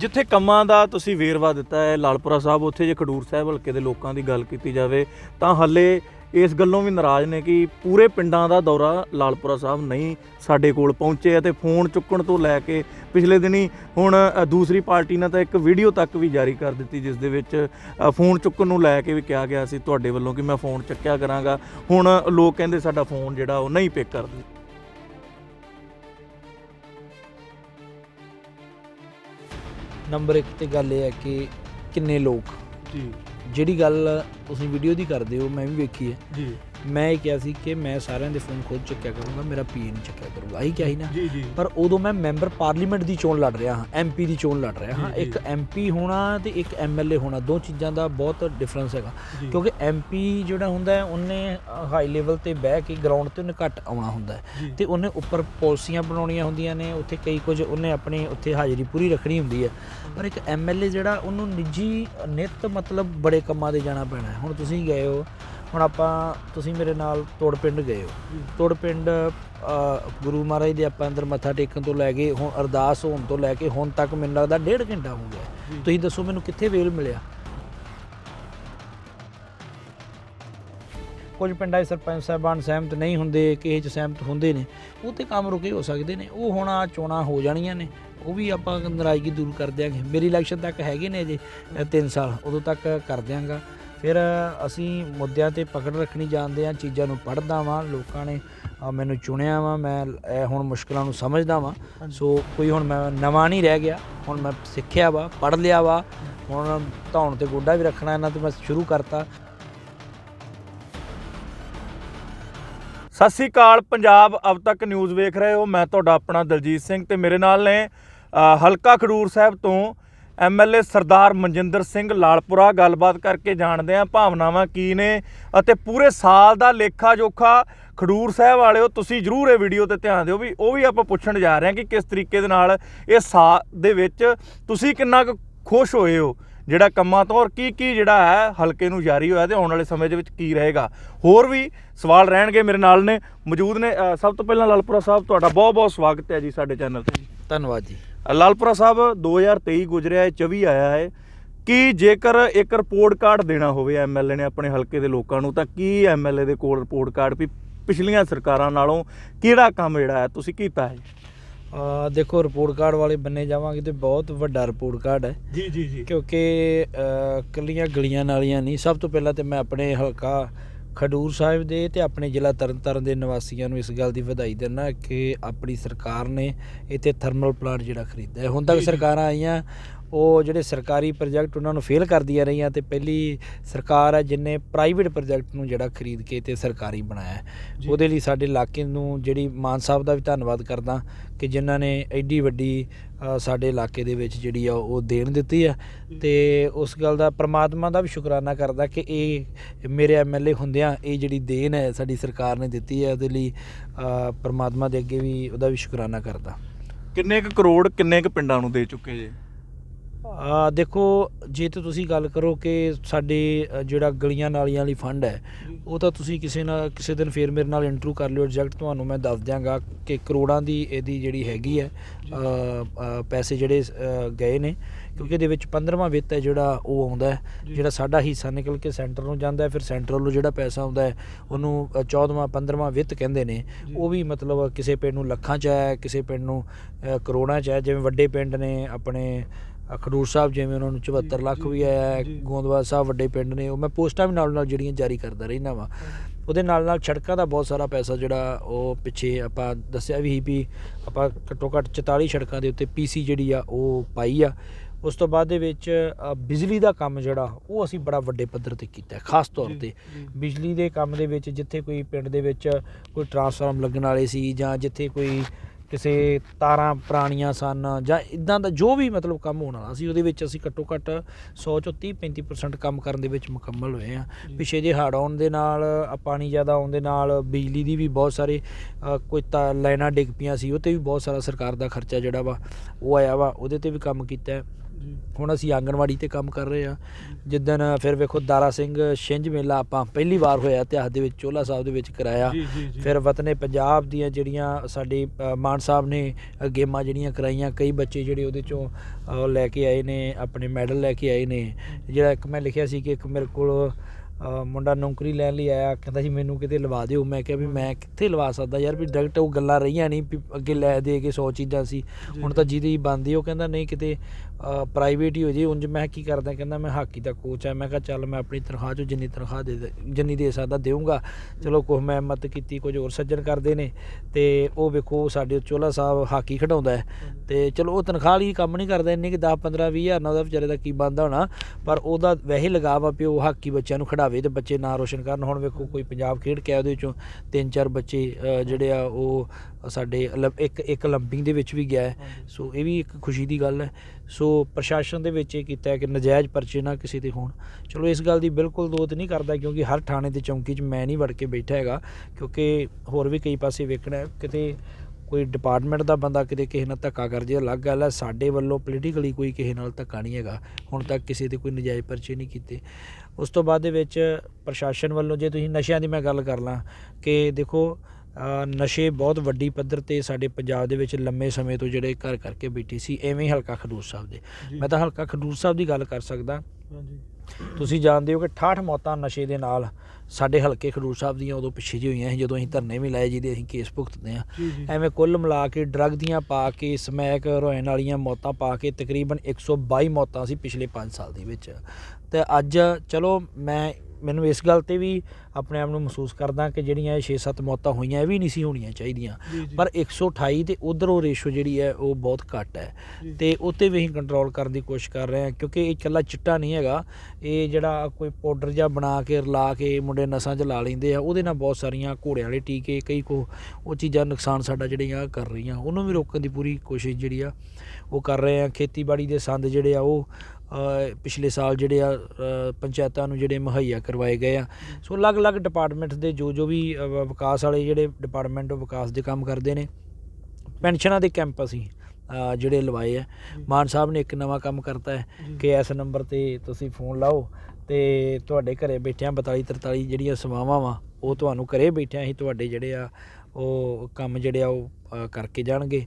ਜਿੱਥੇ ਕੰਮਾਂ ਦਾ ਤੁਸੀਂ ਵੇਰਵਾ ਦਿੱਤਾ ਹੈ, ਲਾਲਪੁਰਾ ਸਾਹਿਬ, ਉੱਥੇ ਜੇ ਖਡੂਰ ਸਾਹਿਬ ਹਲਕੇ ਦੇ ਲੋਕਾਂ ਦੀ ਗੱਲ ਕੀਤੀ ਜਾਵੇ, ਤਾਂ ਹਾਲੇ ਇਸ ਗੱਲੋਂ ਵੀ ਨਾਰਾਜ਼ ਨੇ ਕਿ ਪੂਰੇ ਪਿੰਡਾਂ ਦਾ ਦੌਰਾ ਲਾਲਪੁਰਾ ਸਾਹਿਬ ਨਹੀਂ ਸਾਡੇ ਕੋਲ ਪਹੁੰਚੇ ਅਤੇ ਫੋਨ ਚੁੱਕਣ ਤੋਂ ਲੈ ਕੇ ਪਿਛਲੇ ਦਿਨੀ ਹੁਣ ਦੂਸਰੀ ਪਾਰਟੀ ਨੇ ਤਾਂ ਇੱਕ ਵੀਡੀਓ ਤੱਕ ਵੀ ਜਾਰੀ ਕਰ ਦਿੱਤੀ, ਜਿਸ ਦੇ ਵਿੱਚ ਫੋਨ ਚੁੱਕਣ ਨੂੰ ਲੈ ਕੇ ਵੀ ਕਿਹਾ ਗਿਆ ਸੀ ਤੁਹਾਡੇ ਵੱਲੋਂ ਕਿ ਮੈਂ ਫੋਨ ਚੱਕਿਆ ਕਰਾਂਗਾ। ਹੁਣ ਲੋਕ ਕਹਿੰਦੇ ਸਾਡਾ ਫੋਨ ਜਿਹੜਾ ਉਹ ਨਹੀਂ ਪਿਕ ਕਰਦੇ। ਨੰਬਰ 1 ਤੇ ਗੱਲ ਇਹ ਹੈ ਕਿ ਕਿੰਨੇ ਲੋਕ? ਜੀ। ਜਿਹੜੀ ਗੱਲ ਤੁਸੀਂ ਵੀਡੀਓ ਦੀ ਕਰਦੇ ਹੋ ਮੈਂ ਵੀ ਵੇਖੀ ਹੈ। ਜੀ। ਮੈਂ ਇਹ ਕਿਹਾ ਸੀ ਕਿ ਮੈਂ ਸਾਰਿਆਂ ਦੇ ਫੋਨ ਖੁਦ ਚੱਕਿਆ ਕਰੂੰਗਾ ਮੇਰਾ ਪੀ ਨਹੀਂ ਚੱਕਿਆ ਕਰੂਗਾ। ਆਹੀ ਕਿਹਾ ਸੀ ਨਾ? ਜੀ ਜੀ। ਪਰ ਉਦੋਂ ਮੈਂ ਮੈਂਬਰ ਪਾਰਲੀਮੈਂਟ ਦੀ ਚੋਣ ਲੜ ਰਿਹਾ ਹਾਂ ਐਮਪੀ ਦੀ ਚੋਣ ਲੜ ਰਿਹਾ ਹਾਂ। ਇੱਕ ਐਮਪੀ ਹੋਣਾ ਤੇ ਇੱਕ ਐਮਐਲਏ ਹੋਣਾ ਦੋ ਚੀਜ਼ਾਂ ਦਾ ਬਹੁਤ ਡਿਫਰੈਂਸ ਹੈਗਾ। ਕਿਉਂਕਿ ਐਮਪੀ ਜਿਹੜਾ ਹੁੰਦਾ ਹੈ ਉਹਨੇ ਹਾਈ ਲੈਵਲ ਤੇ ਬਹਿ ਕੇ ਗਰਾਊਂਡ ਤੇ ਉਹਨੇ ਘੱਟ ਆਉਣਾ ਹੁੰਦਾ। ਤੇ ਉਹਨੇ ਉੱਪਰ ਪਾਲਿਸੀਆਂ ਬਣਾਉਣੀਆਂ ਹੁੰਦੀਆਂ ਨੇ ਉੱਥੇ ਕਈ ਕੁਝ ਉਹਨੇ ਆਪਣੀ ਉੱਥੇ ਹਾਜ਼ਰੀ ਪੂਰੀ ਰੱਖਣੀ ਹੁੰਦੀ ਹੈ। ਪਰ ਇੱਕ ਐਮਐਲਏ ਜਿਹੜਾ ਉਹਨੂੰ ਨਿੱਜੀ ਨਿਤ ਮਤਲਬ ਬੜੇ ਕੰਮਾਂ ਤੇ ਜਾਣਾ ਪੈਣਾ ਹੁਣ ਤੁਸੀਂ ਗਏ ਹੋ ਹੁਣ ਆਪਾਂ ਤੁਸੀਂ ਮੇਰੇ ਨਾਲ ਤੋੜ ਪਿੰਡ ਗਏ ਹੋ। ਤੋੜ ਪਿੰਡ ਗੁਰੂ ਮਹਾਰਾਜ ਦੇ ਆਪਾਂ ਅੰਦਰ ਮੱਥਾ ਟੇਕਣ ਤੋਂ ਲੈ ਕੇ ਹੁਣ ਅਰਦਾਸ ਹੋਣ ਤੋਂ ਲੈ ਕੇ ਹੁਣ ਤੱਕ ਮੈਨੂੰ ਲੱਗਦਾ ਡੇਢ ਘੰਟਾ ਹੋ ਗਿਆ। ਤੁਸੀਂ ਦੱਸੋ ਮੈਨੂੰ ਕਿੱਥੇ ਵੇਲ ਮਿਲਿਆ? ਕੁਝ ਪਿੰਡਾਂ ਦੇ ਸਰਪੰਚ ਸਾਹਿਬਾਨ ਸਹਿਮਤ ਨਹੀਂ ਹੁੰਦੇ ਕਿਸੇ ਚ ਸਹਿਮਤ ਹੁੰਦੇ ਨੇ। ਉਹ ਤੇ ਕੰਮ ਰੁਕੇ ਹੋ ਸਕਦੇ ਨੇ। ਉਹ ਹੁਣ ਆ ਚੋਣਾਂ ਹੋ ਜਾਣੀਆਂ ਨੇ। ਉਹ ਵੀ ਆਪਾਂ ਨਾਰਾਜ਼ਗੀ ਦੂਰ ਕਰ ਦਿਆਂਗੇ। ਮੇਰੀ ਇਲੈਕਸ਼ਨ ਤੱਕ ਹੈਗੇ ਨੇ ਅਜੇ 3 ਸਾਲ। ਉਦੋਂ ਤੱਕ ਕਰ ਦਿਆਂਗਾ। ਫਿਰ ਅਸੀਂ ਮੁੱਦਿਆਂ ਤੇ ਪਕੜ ਰੱਖਣੀ ਜਾਣਦੇ ਆ ਚੀਜ਼ਾਂ ਨੂੰ ਪੜ੍ਹਦਾ ਵਾਂ ਲੋਕਾਂ ਨੇ ਮੈਨੂੰ ਚੁਣਿਆ ਵਾ ਮੈਂ ਇਹ ਹੁਣ ਮੁਸ਼ਕਲਾਂ ਨੂੰ ਸਮਝਦਾ ਵਾਂ। ਸੋ ਕੋਈ ਹੁਣ ਮੈਂ ਨਵਾਂ ਨਹੀਂ ਰਹਿ ਗਿਆ ਹੁਣ ਮੈਂ ਸਿੱਖਿਆ ਵਾ ਪੜ੍ਹ ਲਿਆ ਵਾ ਹੁਣ ਧੌਣ ਤੇ ਗੋਡਾ ਵੀ ਰੱਖਣਾ ਇਹਨਾਂ ਤੇ ਮੈਂ ਸ਼ੁਰੂ ਕਰਤਾ। ਸਤਿ ਸ੍ਰੀ ਅਕਾਲ ਪੰਜਾਬ ਅਬ ਤੱਕ ਨਿਊਜ਼ ਵੇਖ ਰਹੇ ਹੋ। ਮੈਂ ਤੁਹਾਡਾ ਆਪਣਾ ਦਲਜੀਤ ਸਿੰਘ ਤੇ ਮੇਰੇ ਨਾਲ ਨੇ ਹਲਕਾ ਖਡੂਰ ਸਾਹਿਬ ਤੋਂ ਐਮਐਲਏ ਸਰਦਾਰ ਮਨਜਿੰਦਰ ਸਿੰਘ ਲਾਲਪੁਰਾ ਗੱਲਬਾਤ ਕਰਕੇ ਜਾਣਦੇ ਆ ਭਾਵਨਾਵਾਂ ਕੀ ਨੇ ਅਤੇ ਪੂਰੇ ਸਾਲ ਦਾ ਲੇਖਾ ਜੋਖਾ ਖਡੂਰ ਸਾਹਿਬ ਵਾਲਿਓ, ਤੁਸੀਂ ਜਰੂਰ ਇਹ ਵੀਡੀਓ ਤੇ ਧਿਆਨ ਦਿਓ ਵੀ ਉਹ ਵੀ ਆਪਾਂ ਪੁੱਛਣ ਜਾ ਰਹੇ ਹਾਂ ਕਿ ਕਿਸ ਤਰੀਕੇ ਦੇ ਨਾਲ ਇਹ ਸਾਲ ਦੇ ਵਿੱਚ ਤੁਸੀਂ ਕਿੰਨਾ ਕੁ ਖੁਸ਼ ਹੋਏ ਹੋ, ਜਿਹੜਾ ਕੰਮਾਂ ਤੋਂ ਔਰ ਕੀ ਕੀ ਜਿਹੜਾ ਹੈ ਹਲਕੇ ਨੂੰ ਜਾਰੀ ਹੋਇਆ ਤੇ ਆਉਣ ਵਾਲੇ ਸਮੇਂ ਦੇ ਵਿੱਚ ਕੀ ਰਹੇਗਾ। ਹੋਰ ਵੀ ਸਵਾਲ ਰਹਿਣਗੇ ਮੇਰੇ ਨਾਲ ਨੇ, ਮੌਜੂਦ ਨੇ ਸਭ ਤੋਂ ਪਹਿਲਾਂ ਲਾਲਪੁਰਾ ਸਾਹਿਬ, ਤੁਹਾਡਾ ਬਹੁਤ ਬਹੁਤ ਸਵਾਗਤ ਹੈ ਜੀ ਸਾਡੇ ਚੈਨਲ ਤੇ ਜੀ। ਧੰਨਵਾਦ ਜੀ। ਲਾਲਪੁਰਾ ਸਾਹਿਬ 2023 ਗੁਜ਼ਰਿਆ ਹੈ 24 ਆਇਆ ਹੈ। ਕਿ ਜੇਕਰ ਇੱਕ ਰਿਪੋਰਟ ਕਾਰਡ ਦੇਣਾ ਹੋਵੇ ਐਮਐਲਏ ਨੇ ਆਪਣੇ ਹਲਕੇ ਦੇ ਲੋਕਾਂ ਨੂੰ ਤਾਂ ਕੀ ਐਮਐਲਏ ਦੇ ਕੋਲ ਰਿਪੋਰਟ ਕਾਰਡ? ਵੀ ਪਿਛਲੀਆਂ ਸਰਕਾਰਾਂ ਨਾਲੋਂ ਕਿਹੜਾ ਕੰਮ ਜਿਹੜਾ ਹੈ ਤੁਸੀਂ ਕੀਤਾ ਹੈ? ਆ ਦੇਖੋ ਰਿਪੋਰਟ ਕਾਰਡ ਵਾਲੇ ਬੰਨੇ ਜਾਵਾਂਗੇ ਤੇ ਬਹੁਤ ਵੱਡਾ ਰਿਪੋਰਟ ਕਾਰਡ ਹੈ। ਜੀ ਜੀ ਜੀ। ਕਿਉਂਕਿ ਕੱਲੀਆਂ ਗਲੀਆਂ ਨਾਲੀਆਂ ਨਹੀਂ ਸਭ ਤੋਂ ਪਹਿਲਾਂ ਤੇ ਮੈਂ ਆਪਣੇ ਹਲਕਾ ਖਡੂਰ ਸਾਹਿਬ ਦੇ ਤੇ ਆਪਣੇ ਜ਼ਿਲ੍ਹਾ ਤਰਨਤਾਰਨ ਦੇ ਨਿਵਾਸੀਆਂ ਨੂੰ ਇਸ ਗੱਲ ਦੀ ਵਧਾਈ ਦਿੰਦਾ ਕਿ ਆਪਣੀ ਸਰਕਾਰ ਨੇ ਇੱਥੇ ਥਰਮਲ ਪਲਾਂਟ ਜਿਹੜਾ ਖਰੀਦਿਆ। ਹੁਣ ਤੱਕ ਸਰਕਾਰਾਂ ਆਈਆਂ ਉਹ ਜਿਹੜੇ ਸਰਕਾਰੀ ਪ੍ਰੋਜੈਕਟ ਉਹਨਾਂ ਨੂੰ ਫੇਲ ਕਰਦੀਆਂ ਰਹੀਆਂ ਤੇ ਪਹਿਲੀ ਸਰਕਾਰ ਹੈ ਜਿਨੇ ਪ੍ਰਾਈਵੇਟ ਪ੍ਰੋਜੈਕਟ ਨੂੰ ਜਿਹੜਾ ਖਰੀਦ ਕੇ ਤੇ ਸਰਕਾਰੀ ਬਣਾਇਆ। ਉਹਦੇ ਲਈ ਸਾਡੇ ਇਲਾਕੇ ਨੂੰ ਜਿਹੜੀ ਮਾਨ ਸਾਹਿਬ ਦਾ ਵੀ ਧੰਨਵਾਦ ਕਰਦਾ ਕਿ ਜਿਨ੍ਹਾਂ ਨੇ ਐਡੀ ਵੱਡੀ ਸਾਡੇ ਇਲਾਕੇ ਦੇ ਵਿੱਚ ਜਿਹੜੀ ਆ ਉਹ ਦੇਣ ਦਿੱਤੀ ਆ। ਤੇ ਉਸ ਗੱਲ ਦਾ ਪ੍ਰਮਾਤਮਾ ਦਾ ਵੀ ਸ਼ੁਕਰਾਨਾ ਕਰਦਾ ਕਿ ਇਹ ਮੇਰੇ ਐਮਐਲਏ ਹੁੰਦਿਆਂ ਇਹ ਜਿਹੜੀ ਦੇਣ ਹੈ ਸਾਡੀ ਸਰਕਾਰ ਨੇ ਦਿੱਤੀ ਹੈ ਉਹਦੇ ਲਈ ਪ੍ਰਮਾਤਮਾ ਦੇ ਅੱਗੇ ਵੀ ਉਹਦਾ ਵੀ ਸ਼ੁਕਰਾਨਾ ਕਰਦਾ। ਕਿੰਨੇ ਕੁ ਕਰੋੜ ਕਿੰਨੇ ਕੁ ਪਿੰਡਾਂ ਨੂੰ ਦੇ ਚੁੱਕੇ ਜੇ? ਆ ਦੇਖੋ ਜੇ ਤੇ ਤੁਸੀਂ ਗੱਲ ਕਰੋ ਕਿ ਸਾਡੇ ਜਿਹੜਾ ਗਲੀਆਂ ਨਾਲੀਆਂ ਵਾਲੀ ਫੰਡ ਹੈ ਉਹ ਤਾਂ ਤੁਸੀਂ ਕਿਸੇ ਨਾਲ ਕਿਸੇ ਦਿਨ ਫੇਰ ਮੇਰੇ ਨਾਲ ਇੰਟਰਵਿਊ ਕਰ ਲਿਓ ਐਗਜ਼ੈਕਟ ਤੁਹਾਨੂੰ ਮੈਂ ਦੱਸ ਦਿਆਂਗਾ ਕਿ ਕਰੋੜਾਂ ਦੀ ਇਹਦੀ ਜਿਹੜੀ ਹੈਗੀ ਹੈ ਪੈਸੇ ਜਿਹੜੇ ਗਏ ਨੇ ਕਿਉਂਕਿ ਇਹਦੇ ਵਿੱਚ 15ਵਾਂ ਵਿੱਤ ਹੈ ਜਿਹੜਾ ਉਹ ਆਉਂਦਾ ਹੈ ਜਿਹੜਾ ਸਾਡਾ ਹਿੱਸਾ ਨਿਕਲ ਕੇ ਸੈਂਟਰ ਨੂੰ ਜਾਂਦਾ ਹੈ ਫਿਰ ਸੈਂਟਰ ਵੱਲੋਂ ਜਿਹੜਾ ਪੈਸਾ ਆਉਂਦਾ ਹੈ ਉਹਨੂੰ 14ਵਾਂ 15ਵਾਂ ਵਿੱਤ ਕਹਿੰਦੇ ਨੇ ਉਹ ਵੀ ਮਤਲਬ ਕਿਸੇ ਪਿੰਡ ਨੂੰ ਲੱਖਾਂ ਚ ਹੈ ਕਿਸੇ ਪਿੰਡ ਨੂੰ ਕਰੋੜਾਂ ਚ ਹੈ ਜਿਵੇਂ ਵੱਡੇ ਪਿੰਡ ਨੇ ਆਪਣੇ ਖਡੂਰ ਸਾਹਿਬ ਜਿਵੇਂ ਉਹਨਾਂ ਨੂੰ 74 ਲੱਖ ਵੀ ਆਇਆ ਹੈ ਗੋਂਦਵਾਲ ਸਾਹਿਬ ਵੱਡੇ ਪਿੰਡ ਨੇ ਉਹ ਮੈਂ ਪੋਸਟਾਂ ਵੀ ਨਾਲ ਨਾਲ ਜਿਹੜੀਆਂ ਜਾਰੀ ਕਰਦਾ ਰਹਿਣਾ ਵਾ। ਉਹਦੇ ਨਾਲ ਨਾਲ ਸੜਕਾਂ ਦਾ ਬਹੁਤ ਸਾਰਾ ਪੈਸਾ ਜਿਹੜਾ ਉਹ ਪਿੱਛੇ ਆਪਾਂ ਦੱਸਿਆ ਵੀ ਸੀ ਵੀ ਆਪਾਂ ਘੱਟੋ ਘੱਟ 44 ਸੜਕਾਂ ਦੇ ਉੱਤੇ ਪੀਸੀ ਜਿਹੜੀ ਆ ਉਹ ਪਾਈ ਆ। ਉਸ ਤੋਂ ਬਾਅਦ ਦੇ ਵਿੱਚ ਬਿਜਲੀ ਦਾ ਕੰਮ ਜਿਹੜਾ ਉਹ ਅਸੀਂ ਬੜਾ ਵੱਡੇ ਪੱਧਰ ਤੇ ਕੀਤਾ ਖਾਸ ਤੌਰ ਤੇ। ਬਿਜਲੀ ਦੇ ਕੰਮ ਦੇ ਵਿੱਚ ਜਿੱਥੇ ਕੋਈ ਪਿੰਡ ਦੇ ਵਿੱਚ ਕੋਈ ਟਰਾਂਸਫਾਰਮ ਲੱਗਣ ਵਾਲੇ ਸੀ ਜਾਂ ਜਿੱਥੇ ਕੋਈ ਕਿਸੇ ਤਾਰਾਂ ਪੁਰਾਣੀਆਂ ਸਨ ਜਾਂ ਇਦਾਂ ਦਾ ਜੋ ਵੀ ਮਤਲਬ ਕੰਮ ਹੋਣ ਵਾਲਾ ਸੀ ਉਹਦੇ ਵਿੱਚ ਅਸੀਂ ਘੱਟੋ ਘੱਟ 100 ਚੋਂ 30 35% ਕੰਮ ਕਰਨ ਦੇ ਵਿੱਚ ਮੁਕੰਮਲ ਹੋਏ ਆ ਪਿਛੇ ਜੇ ਹੜ੍ਹ ਆਉਣ ਦੇ ਨਾਲ ਪਾਣੀ ਜ਼ਿਆਦਾ ਆਉਣ ਦੇ ਨਾਲ ਬਿਜਲੀ ਦੀ ਵੀ ਬਹੁਤ ਸਾਰੇ ਕੋਈ ਤਾਂ ਲਾਈਨਾਂ ਡਿੱਗ ਪਈਆਂ ਸੀ ਉਹ ਤੇ ਵੀ ਬਹੁਤ ਸਾਰਾ ਸਰਕਾਰ ਦਾ ਖਰਚਾ ਜਿਹੜਾ ਵਾ ਉਹ ਆਇਆ ਵਾ ਉਹਦੇ ਤੇ ਵੀ ਕੰਮ ਕੀਤਾ। ਹੁਣ ਅਸੀਂ ਆਂਗਣਵਾੜੀ ਤੇ ਕੰਮ ਕਰ ਰਹੇ ਆ ਜਿੱਦਣ ਫਿਰ ਵੇਖੋ ਦਾਰਾ ਸਿੰਘ ਛਿੰਝ ਮੇਲਾ ਆਪਾਂ ਪਹਿਲੀ ਵਾਰ ਹੋਇਆ ਇਤਿਹਾਸ ਦੇ ਵਿੱਚ ਚੋਲਾ ਸਾਹਿਬ ਦੇ ਵਿੱਚ ਕਰਾਇਆ। ਫਿਰ ਵਤਨੇ ਪੰਜਾਬ ਦੀਆਂ ਜਿਹੜੀਆਂ ਸਾਡੇ ਮਾਨ ਸਾਹਿਬ ਨੇ ਗੇਮਾਂ ਜਿਹੜੀਆਂ ਕਰਾਈਆਂ ਕਈ ਬੱਚੇ ਜਿਹੜੇ ਉਹਦੇ ਚੋਂ ਲੈ ਕੇ ਆਏ ਨੇ ਆਪਣੇ ਮੈਡਲ ਲੈ ਕੇ ਆਏ ਨੇ। ਜਿਹੜਾ ਇੱਕ ਮੈਂ ਲਿਖਿਆ ਸੀ ਕਿ ਇੱਕ ਮੇਰੇ ਕੋਲ ਮੁੰਡਾ ਨੌਕਰੀ ਲੈਣ ਲਈ ਆਇਆ ਕਹਿੰਦਾ ਜੀ ਮੈਨੂੰ ਕਿਤੇ ਲਵਾ ਦਿਓ। ਮੈਂ ਕਿਹਾ ਵੀ ਮੈਂ ਕਿੱਥੇ ਲਵਾ ਸਕਦਾ ਯਾਰ ਵੀ ਡਾਇਰੈਕਟ ਉਹ ਗੱਲਾਂ ਰਹੀਆਂ ਨਹੀਂ ਵੀ ਅੱਗੇ ਲੈ ਦੇ ਕੇ 100 ਚੀਜ਼ਾਂ ਸੀ। ਹੁਣ ਤਾਂ ਜਿਹਦੀ ਬੰਦੀ ਉਹ ਕਹਿੰਦਾ ਨਹੀਂ ਕਿਤੇ ਪ੍ਰਾਈਵੇਟ ਹੀ ਹੋ ਜੇ। ਉਂਝ ਮੈਂ ਕੀ ਕਰਦਾ ਕਹਿੰਦਾ ਮੈਂ ਹਾਕੀ ਦਾ ਕੋਚ ਆ। ਮੈਂ ਕਿਹਾ ਚੱਲ ਮੈਂ ਆਪਣੀ ਤਨਖਾਹ ਚੋਂ ਜਿੰਨੀ ਤਨਖਾਹ ਦੇ ਜਿੰਨੀ ਦੇ ਸਕਦਾ ਦੇਵਾਂਗਾ ਚਲੋ ਕੁਛ ਮੈਂ ਹਿੰਮਤ ਕੀਤੀ ਕੁਝ ਹੋਰ ਸੱਜਣ ਕਰਦੇ ਨੇ। ਤੇ ਉਹ ਵੇਖੋ ਸਾਡੇ ਚੋਲਾ ਸਾਹਿਬ ਹਾਕੀ ਖਿਡਾਉਂਦਾ ਤੇ ਚਲੋ ਉਹ ਤਨਖਾਹ ਲਈ ਕੰਮ ਨਹੀਂ ਕਰਦਾ ਇੰਨੇ ਕਿ 10 15 20 ਹਜ਼ਾਰ ਨਾਲ ਉਹਦਾ ਵਿਚਾਰੇ ਦਾ ਕੀ ਬਣਦਾ ਹੋਣਾ। ਪਰ ਉਹਦਾ ਵੈਸੇ ਲਗਾਵਾ ਪਿਓ ਹਾਕੀ ਬੱਚਿਆਂ ਨੂੰ ਖਿਡਾਵੇ। ਜਾਵੇ ਤੇ ਬੱਚੇ ਨਾਂ ਰੋਸ਼ਨ ਕਰਨ। ਹੁਣ ਵੇਖੋ ਕੋਈ ਪੰਜਾਬ ਖੇਡ ਕੇ ਉਹਦੇ ਵਿੱਚੋਂ ਤਿੰਨ ਚਾਰ ਬੱਚੇ ਜਿਹੜੇ ਆ ਉਹ ਸਾਡੇ ਇੱਕ ਇੱਕ ਲੰਪਿੰਗ ਦੇ ਵਿੱਚ ਵੀ ਗਿਆ ਸੋ ਇਹ ਵੀ ਇੱਕ ਖੁਸ਼ੀ ਦੀ ਗੱਲ ਹੈ। ਸੋ ਪ੍ਰਸ਼ਾਸਨ ਦੇ ਵਿੱਚ ਇਹ ਕੀਤਾ ਕਿ ਨਜਾਇਜ਼ ਪਰਚੇ ਨਾ ਕਿਸੇ ਤੇ ਹੋਣ। ਚਲੋ ਇਸ ਗੱਲ ਦੀ ਬਿਲਕੁਲ ਦੋਤ ਨਹੀਂ ਕਰਦਾ ਕਿਉਂਕਿ ਹਰ ਥਾਣੇ ਤੇ ਚੌਂਕੀ 'ਚ ਮੈਂ ਨਹੀਂ ਵੜ ਕੇ ਬੈਠਾ ਹੈਗਾ ਕਿਉਂਕਿ ਹੋਰ ਵੀ ਕਈ ਪਾਸੇ ਵੇਖਣਾ ਕਿਤੇ ਕੋਈ ਡਿਪਾਰਟਮੈਂਟ ਦਾ ਬੰਦਾ ਕਿਤੇ ਕਿਸੇ ਨਾਲ ਧੱਕਾ ਕਰ ਜੇ ਅਲੱਗ ਗੱਲ ਹੈ। ਸਾਡੇ ਵੱਲੋਂ ਪੋਲੀਟੀਕਲੀ ਕੋਈ ਕਿਸੇ ਨਾਲ ਧੱਕਾ ਨਹੀਂ ਹੈਗਾ। ਹੁਣ ਤੱਕ ਕਿਸੇ ਤੇ ਕੋਈ ਨਜਾਇਜ਼ ਪਰਚੇ ਨਹੀਂ ਕੀਤੇ। ਉਸ ਤੋਂ ਬਾਅਦ ਦੇ ਵਿੱਚ ਪ੍ਰਸ਼ਾਸਨ ਵੱਲੋਂ ਜੇ ਤੁਸੀਂ ਨਸ਼ਿਆਂ ਦੀ ਮੈਂ ਗੱਲ ਕਰ ਲਾਂ ਕਿ ਦੇਖੋ ਨਸ਼ੇ ਬਹੁਤ ਵੱਡੀ ਪੱਧਰ ਤੇ ਸਾਡੇ ਪੰਜਾਬ ਦੇ ਵਿੱਚ ਲੰਮੇ ਸਮੇਂ ਤੋਂ ਜਿਹੜੇ ਘਰ ਕਰਕੇ ਬੈਠੀ ਸੀ ਐਵੇਂ ਹੀ ਹਲਕਾ ਖਡੂਰ ਸਾਹਿਬ ਦੇ। ਜੀ। ਮੈਂ ਤਾਂ ਹਲਕਾ ਖਡੂਰ ਸਾਹਿਬ ਦੀ ਗੱਲ ਕਰ ਸਕਦਾ। ਤੁਸੀਂ ਜਾਣਦੇ ਹੋ ਕਿ 68 ਮੌਤਾਂ ਨਸ਼ੇ ਦੇ ਨਾਲ ਸਾਡੇ ਹਲਕੇ ਖਡੂਰ ਸਾਹਿਬ ਦੀਆਂ ਉਦੋਂ ਪਿੱਛੇ ਜਿਹੀ ਹੋਈਆਂ ਸੀ ਜਦੋਂ ਅਸੀਂ ਧਰਨੇ ਵੀ ਲਾਏ ਜਿਹਦੇ ਅਸੀਂ ਕੇਸ ਭੁਗਤਦੇ ਆ ਜੀ ਜੀ। ਐਵੇਂ ਕੁੱਲ ਮਿਲਾ ਕੇ ਡਰੱਗ ਦੀਆਂ ਪਾ ਕੇ ਸਮੈਕ ਰੋਇਨ ਵਾਲੀਆਂ ਮੌਤਾਂ ਪਾ ਕੇ ਤਕਰੀਬਨ 122 ਮੌਤਾਂ ਸੀ ਪਿਛਲੇ 5 ਸਾਲ ਦੇ ਵਿੱਚ। ਤੇ ਅੱਜ ਚਲੋ ਮੈਂ ਮੈਨੂੰ ਇਸ ਗੱਲ ਤੇ ਵੀ ਆਪਣੇ ਆਪ ਨੂੰ ਮਹਿਸੂਸ ਕਰਦਾ ਕਿ ਜਿਹੜੀਆਂ ਇਹ 6-7 ਮੌਤਾਂ ਹੋਈਆਂ ਇਹ ਵੀ ਨਹੀਂ ਸੀ ਹੋਣੀਆਂ ਚਾਹੀਦੀਆਂ। ਜੀ, ਜੀ। ਪਰ 128 ਤੇ ਉਧਰ ਰੇਸ਼ੋ ਜਿਹੜੀ ਹੈ ਉਹ ਬਹੁਤ ਘੱਟ ਹੈ। ਜੀ। ਤੇ ਉੱਤੇ ਵੀ ਅਸੀਂ ਕੰਟਰੋਲ ਕਰਨ ਦੀ ਕੋਸ਼ਿਸ਼ ਕਰ ਰਹੇ ਹਾਂ ਕਿਉਂਕਿ ਇਹ ਇਕੱਲਾ ਚਿੱਟਾ ਨਹੀਂ ਹੈਗਾ। ਇਹ ਜਿਹੜਾ ਕੋਈ ਪਾਊਡਰ ਜਿਹਾ ਬਣਾ ਕੇ ਰਲਾ ਕੇ ਮੁੰਡੇ ਨਸਾਂ 'ਚ ਲਾ ਲੈਂਦੇ ਆ ਉਹਦੇ ਨਾਲ ਬਹੁਤ ਸਾਰੀਆਂ ਘੋੜਿਆਂ ਵਾਲੇ ਟੀਕੇ ਕਈ ਕੋ ਉਹ ਚੀਜ਼ਾਂ ਨੁਕਸਾਨ ਸਾਡਾ ਜਿਹੜੀਆਂ ਕਰ ਰਹੀਆਂ। ਉਹਨੂੰ ਵੀ ਰੋਕਣ ਦੀ ਪੂਰੀ ਕੋਸ਼ਿਸ਼ ਜਿਹੜੀ ਆ ਉਹ ਕਰ ਰਹੇ ਆ। ਖੇਤੀਬਾੜੀ ਦੇ ਸੰਦ ਜਿਹੜੇ ਆ ਉਹ ਪਿਛਲੇ ਸਾਲ ਜਿਹੜੇ ਆ ਪੰਚਾਇਤਾਂ ਨੂੰ ਜਿਹੜੇ ਮੁਹੱਈਆ ਕਰਵਾਏ ਗਏ ਆ। ਸੋ ਅਲੱਗ-ਅਲੱਗ ਡਿਪਾਰਟਮੈਂਟ ਦੇ ਜੋ ਜੋ ਵੀ ਵਿਕਾਸ ਵਾਲੇ ਜਿਹੜੇ ਡਿਪਾਰਟਮੈਂਟ ਵਿਕਾਸ ਦੇ ਕੰਮ ਕਰਦੇ ਨੇ। ਪੈਨਸ਼ਨਾਂ ਦੇ ਕੈਂਪ ਅਸੀਂ ਜਿਹੜੇ ਲਵਾਏ ਆ। ਮਾਨ ਸਾਹਿਬ ਨੇ ਇੱਕ ਨਵਾਂ ਕੰਮ ਕਰਤਾ ਹੈ। ਕਿ ਇਸ ਨੰਬਰ ਤੇ ਤੁਸੀਂ ਫੋਨ ਲਾਓ ਤੇ ਤੁਹਾਡੇ ਘਰੇ ਬੈਠਿਆਂ 42 43 ਜਿਹੜੀਆਂ ਸੇਵਾਵਾਂ ਵਾ ਉਹ ਤੁਹਾਨੂੰ ਘਰੇ ਬੈਠਿਆਂ ਹੀ ਤੁਹਾਡੇ ਜਿਹੜੇ ਆ ਉਹ ਕੰਮ ਜਿਹੜੇ ਆ ਉਹ ਕਰਕੇ ਜਾਣਗੇ।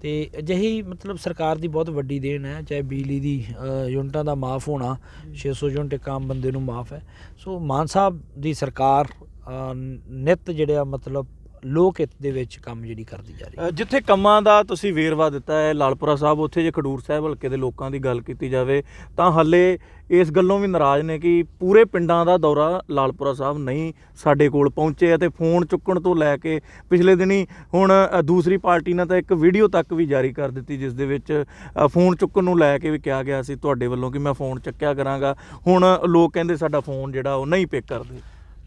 ਤੇ ਅਜਿਹੀ ਮਤਲਬ ਸਰਕਾਰ ਦੀ ਬਹੁਤ ਵੱਡੀ ਦੇਣ ਹੈ ਚਾਹੇ ਬਿਜਲੀ ਦੀ ਯੂਨਿਟਾਂ ਦਾ ਮਾਫ ਹੋਣਾ 600 ਯੂਨਿਟ ਇੱਕ ਆਮ ਬੰਦੇ ਨੂੰ ਮਾਫ ਹੈ। ਸੋ ਮਾਨ ਸਾਹਿਬ ਦੀ ਸਰਕਾਰ ਅ, ਨਿਤ ਜਿਹੜਾ ਮਤਲਬ ਲੋਕ ਹਿੱਤ ਦੇ ਵਿੱਚ ਕੰਮ ਜਿਹੜੀ ਕਰਦੀ ਜਾ ਰਹੀ ਹੈ। ਜਿੱਥੇ ਕੰਮਾਂ ਦਾ ਤੁਸੀਂ ਵੇਰਵਾ ਦਿੱਤਾ ਹੈ ਲਾਲਪੁਰਾ ਸਾਹਿਬ ਉੱਥੇ ਜੇ ਖਡੂਰ ਸਾਹਿਬ ਹਲਕੇ ਦੇ ਲੋਕਾਂ ਦੀ ਗੱਲ ਕੀਤੀ ਜਾਵੇ ਤਾਂ ਹੱਲੇ ਇਸ ਗੱਲੋਂ ਵੀ ਨਾਰਾਜ਼ ਨੇ ਕਿ ਪੂਰੇ ਪਿੰਡਾਂ ਦਾ ਦੌਰਾ ਲਾਲਪੁਰਾ ਸਾਹਿਬ ਨਹੀਂ ਸਾਡੇ ਕੋਲ ਪਹੁੰਚੇ ਅਤੇ ਫੋਨ ਚੁੱਕਣ ਤੋਂ ਲੈ ਕੇ ਪਿਛਲੇ ਦਿਨੀ ਹੁਣ ਦੂਸਰੀ ਪਾਰਟੀ ਨੇ ਤਾਂ ਇੱਕ ਵੀਡੀਓ ਤੱਕ ਵੀ ਜਾਰੀ ਕਰ ਦਿੱਤੀ ਜਿਸ ਦੇ ਵਿੱਚ ਫੋਨ ਚੁੱਕਣ ਨੂੰ ਲੈ ਕੇ ਵੀ ਕਿਹਾ ਗਿਆ ਸੀ ਤੁਹਾਡੇ ਵੱਲੋਂ ਕਿ ਮੈਂ ਫੋਨ ਚੱਕਿਆ ਕਰਾਂਗਾ। ਹੁਣ ਲੋਕ ਕਹਿੰਦੇ ਸਾਡਾ ਫੋਨ ਜਿਹੜਾ ਉਹ ਨਹੀਂ ਪਿਕ ਕਰਦੇ।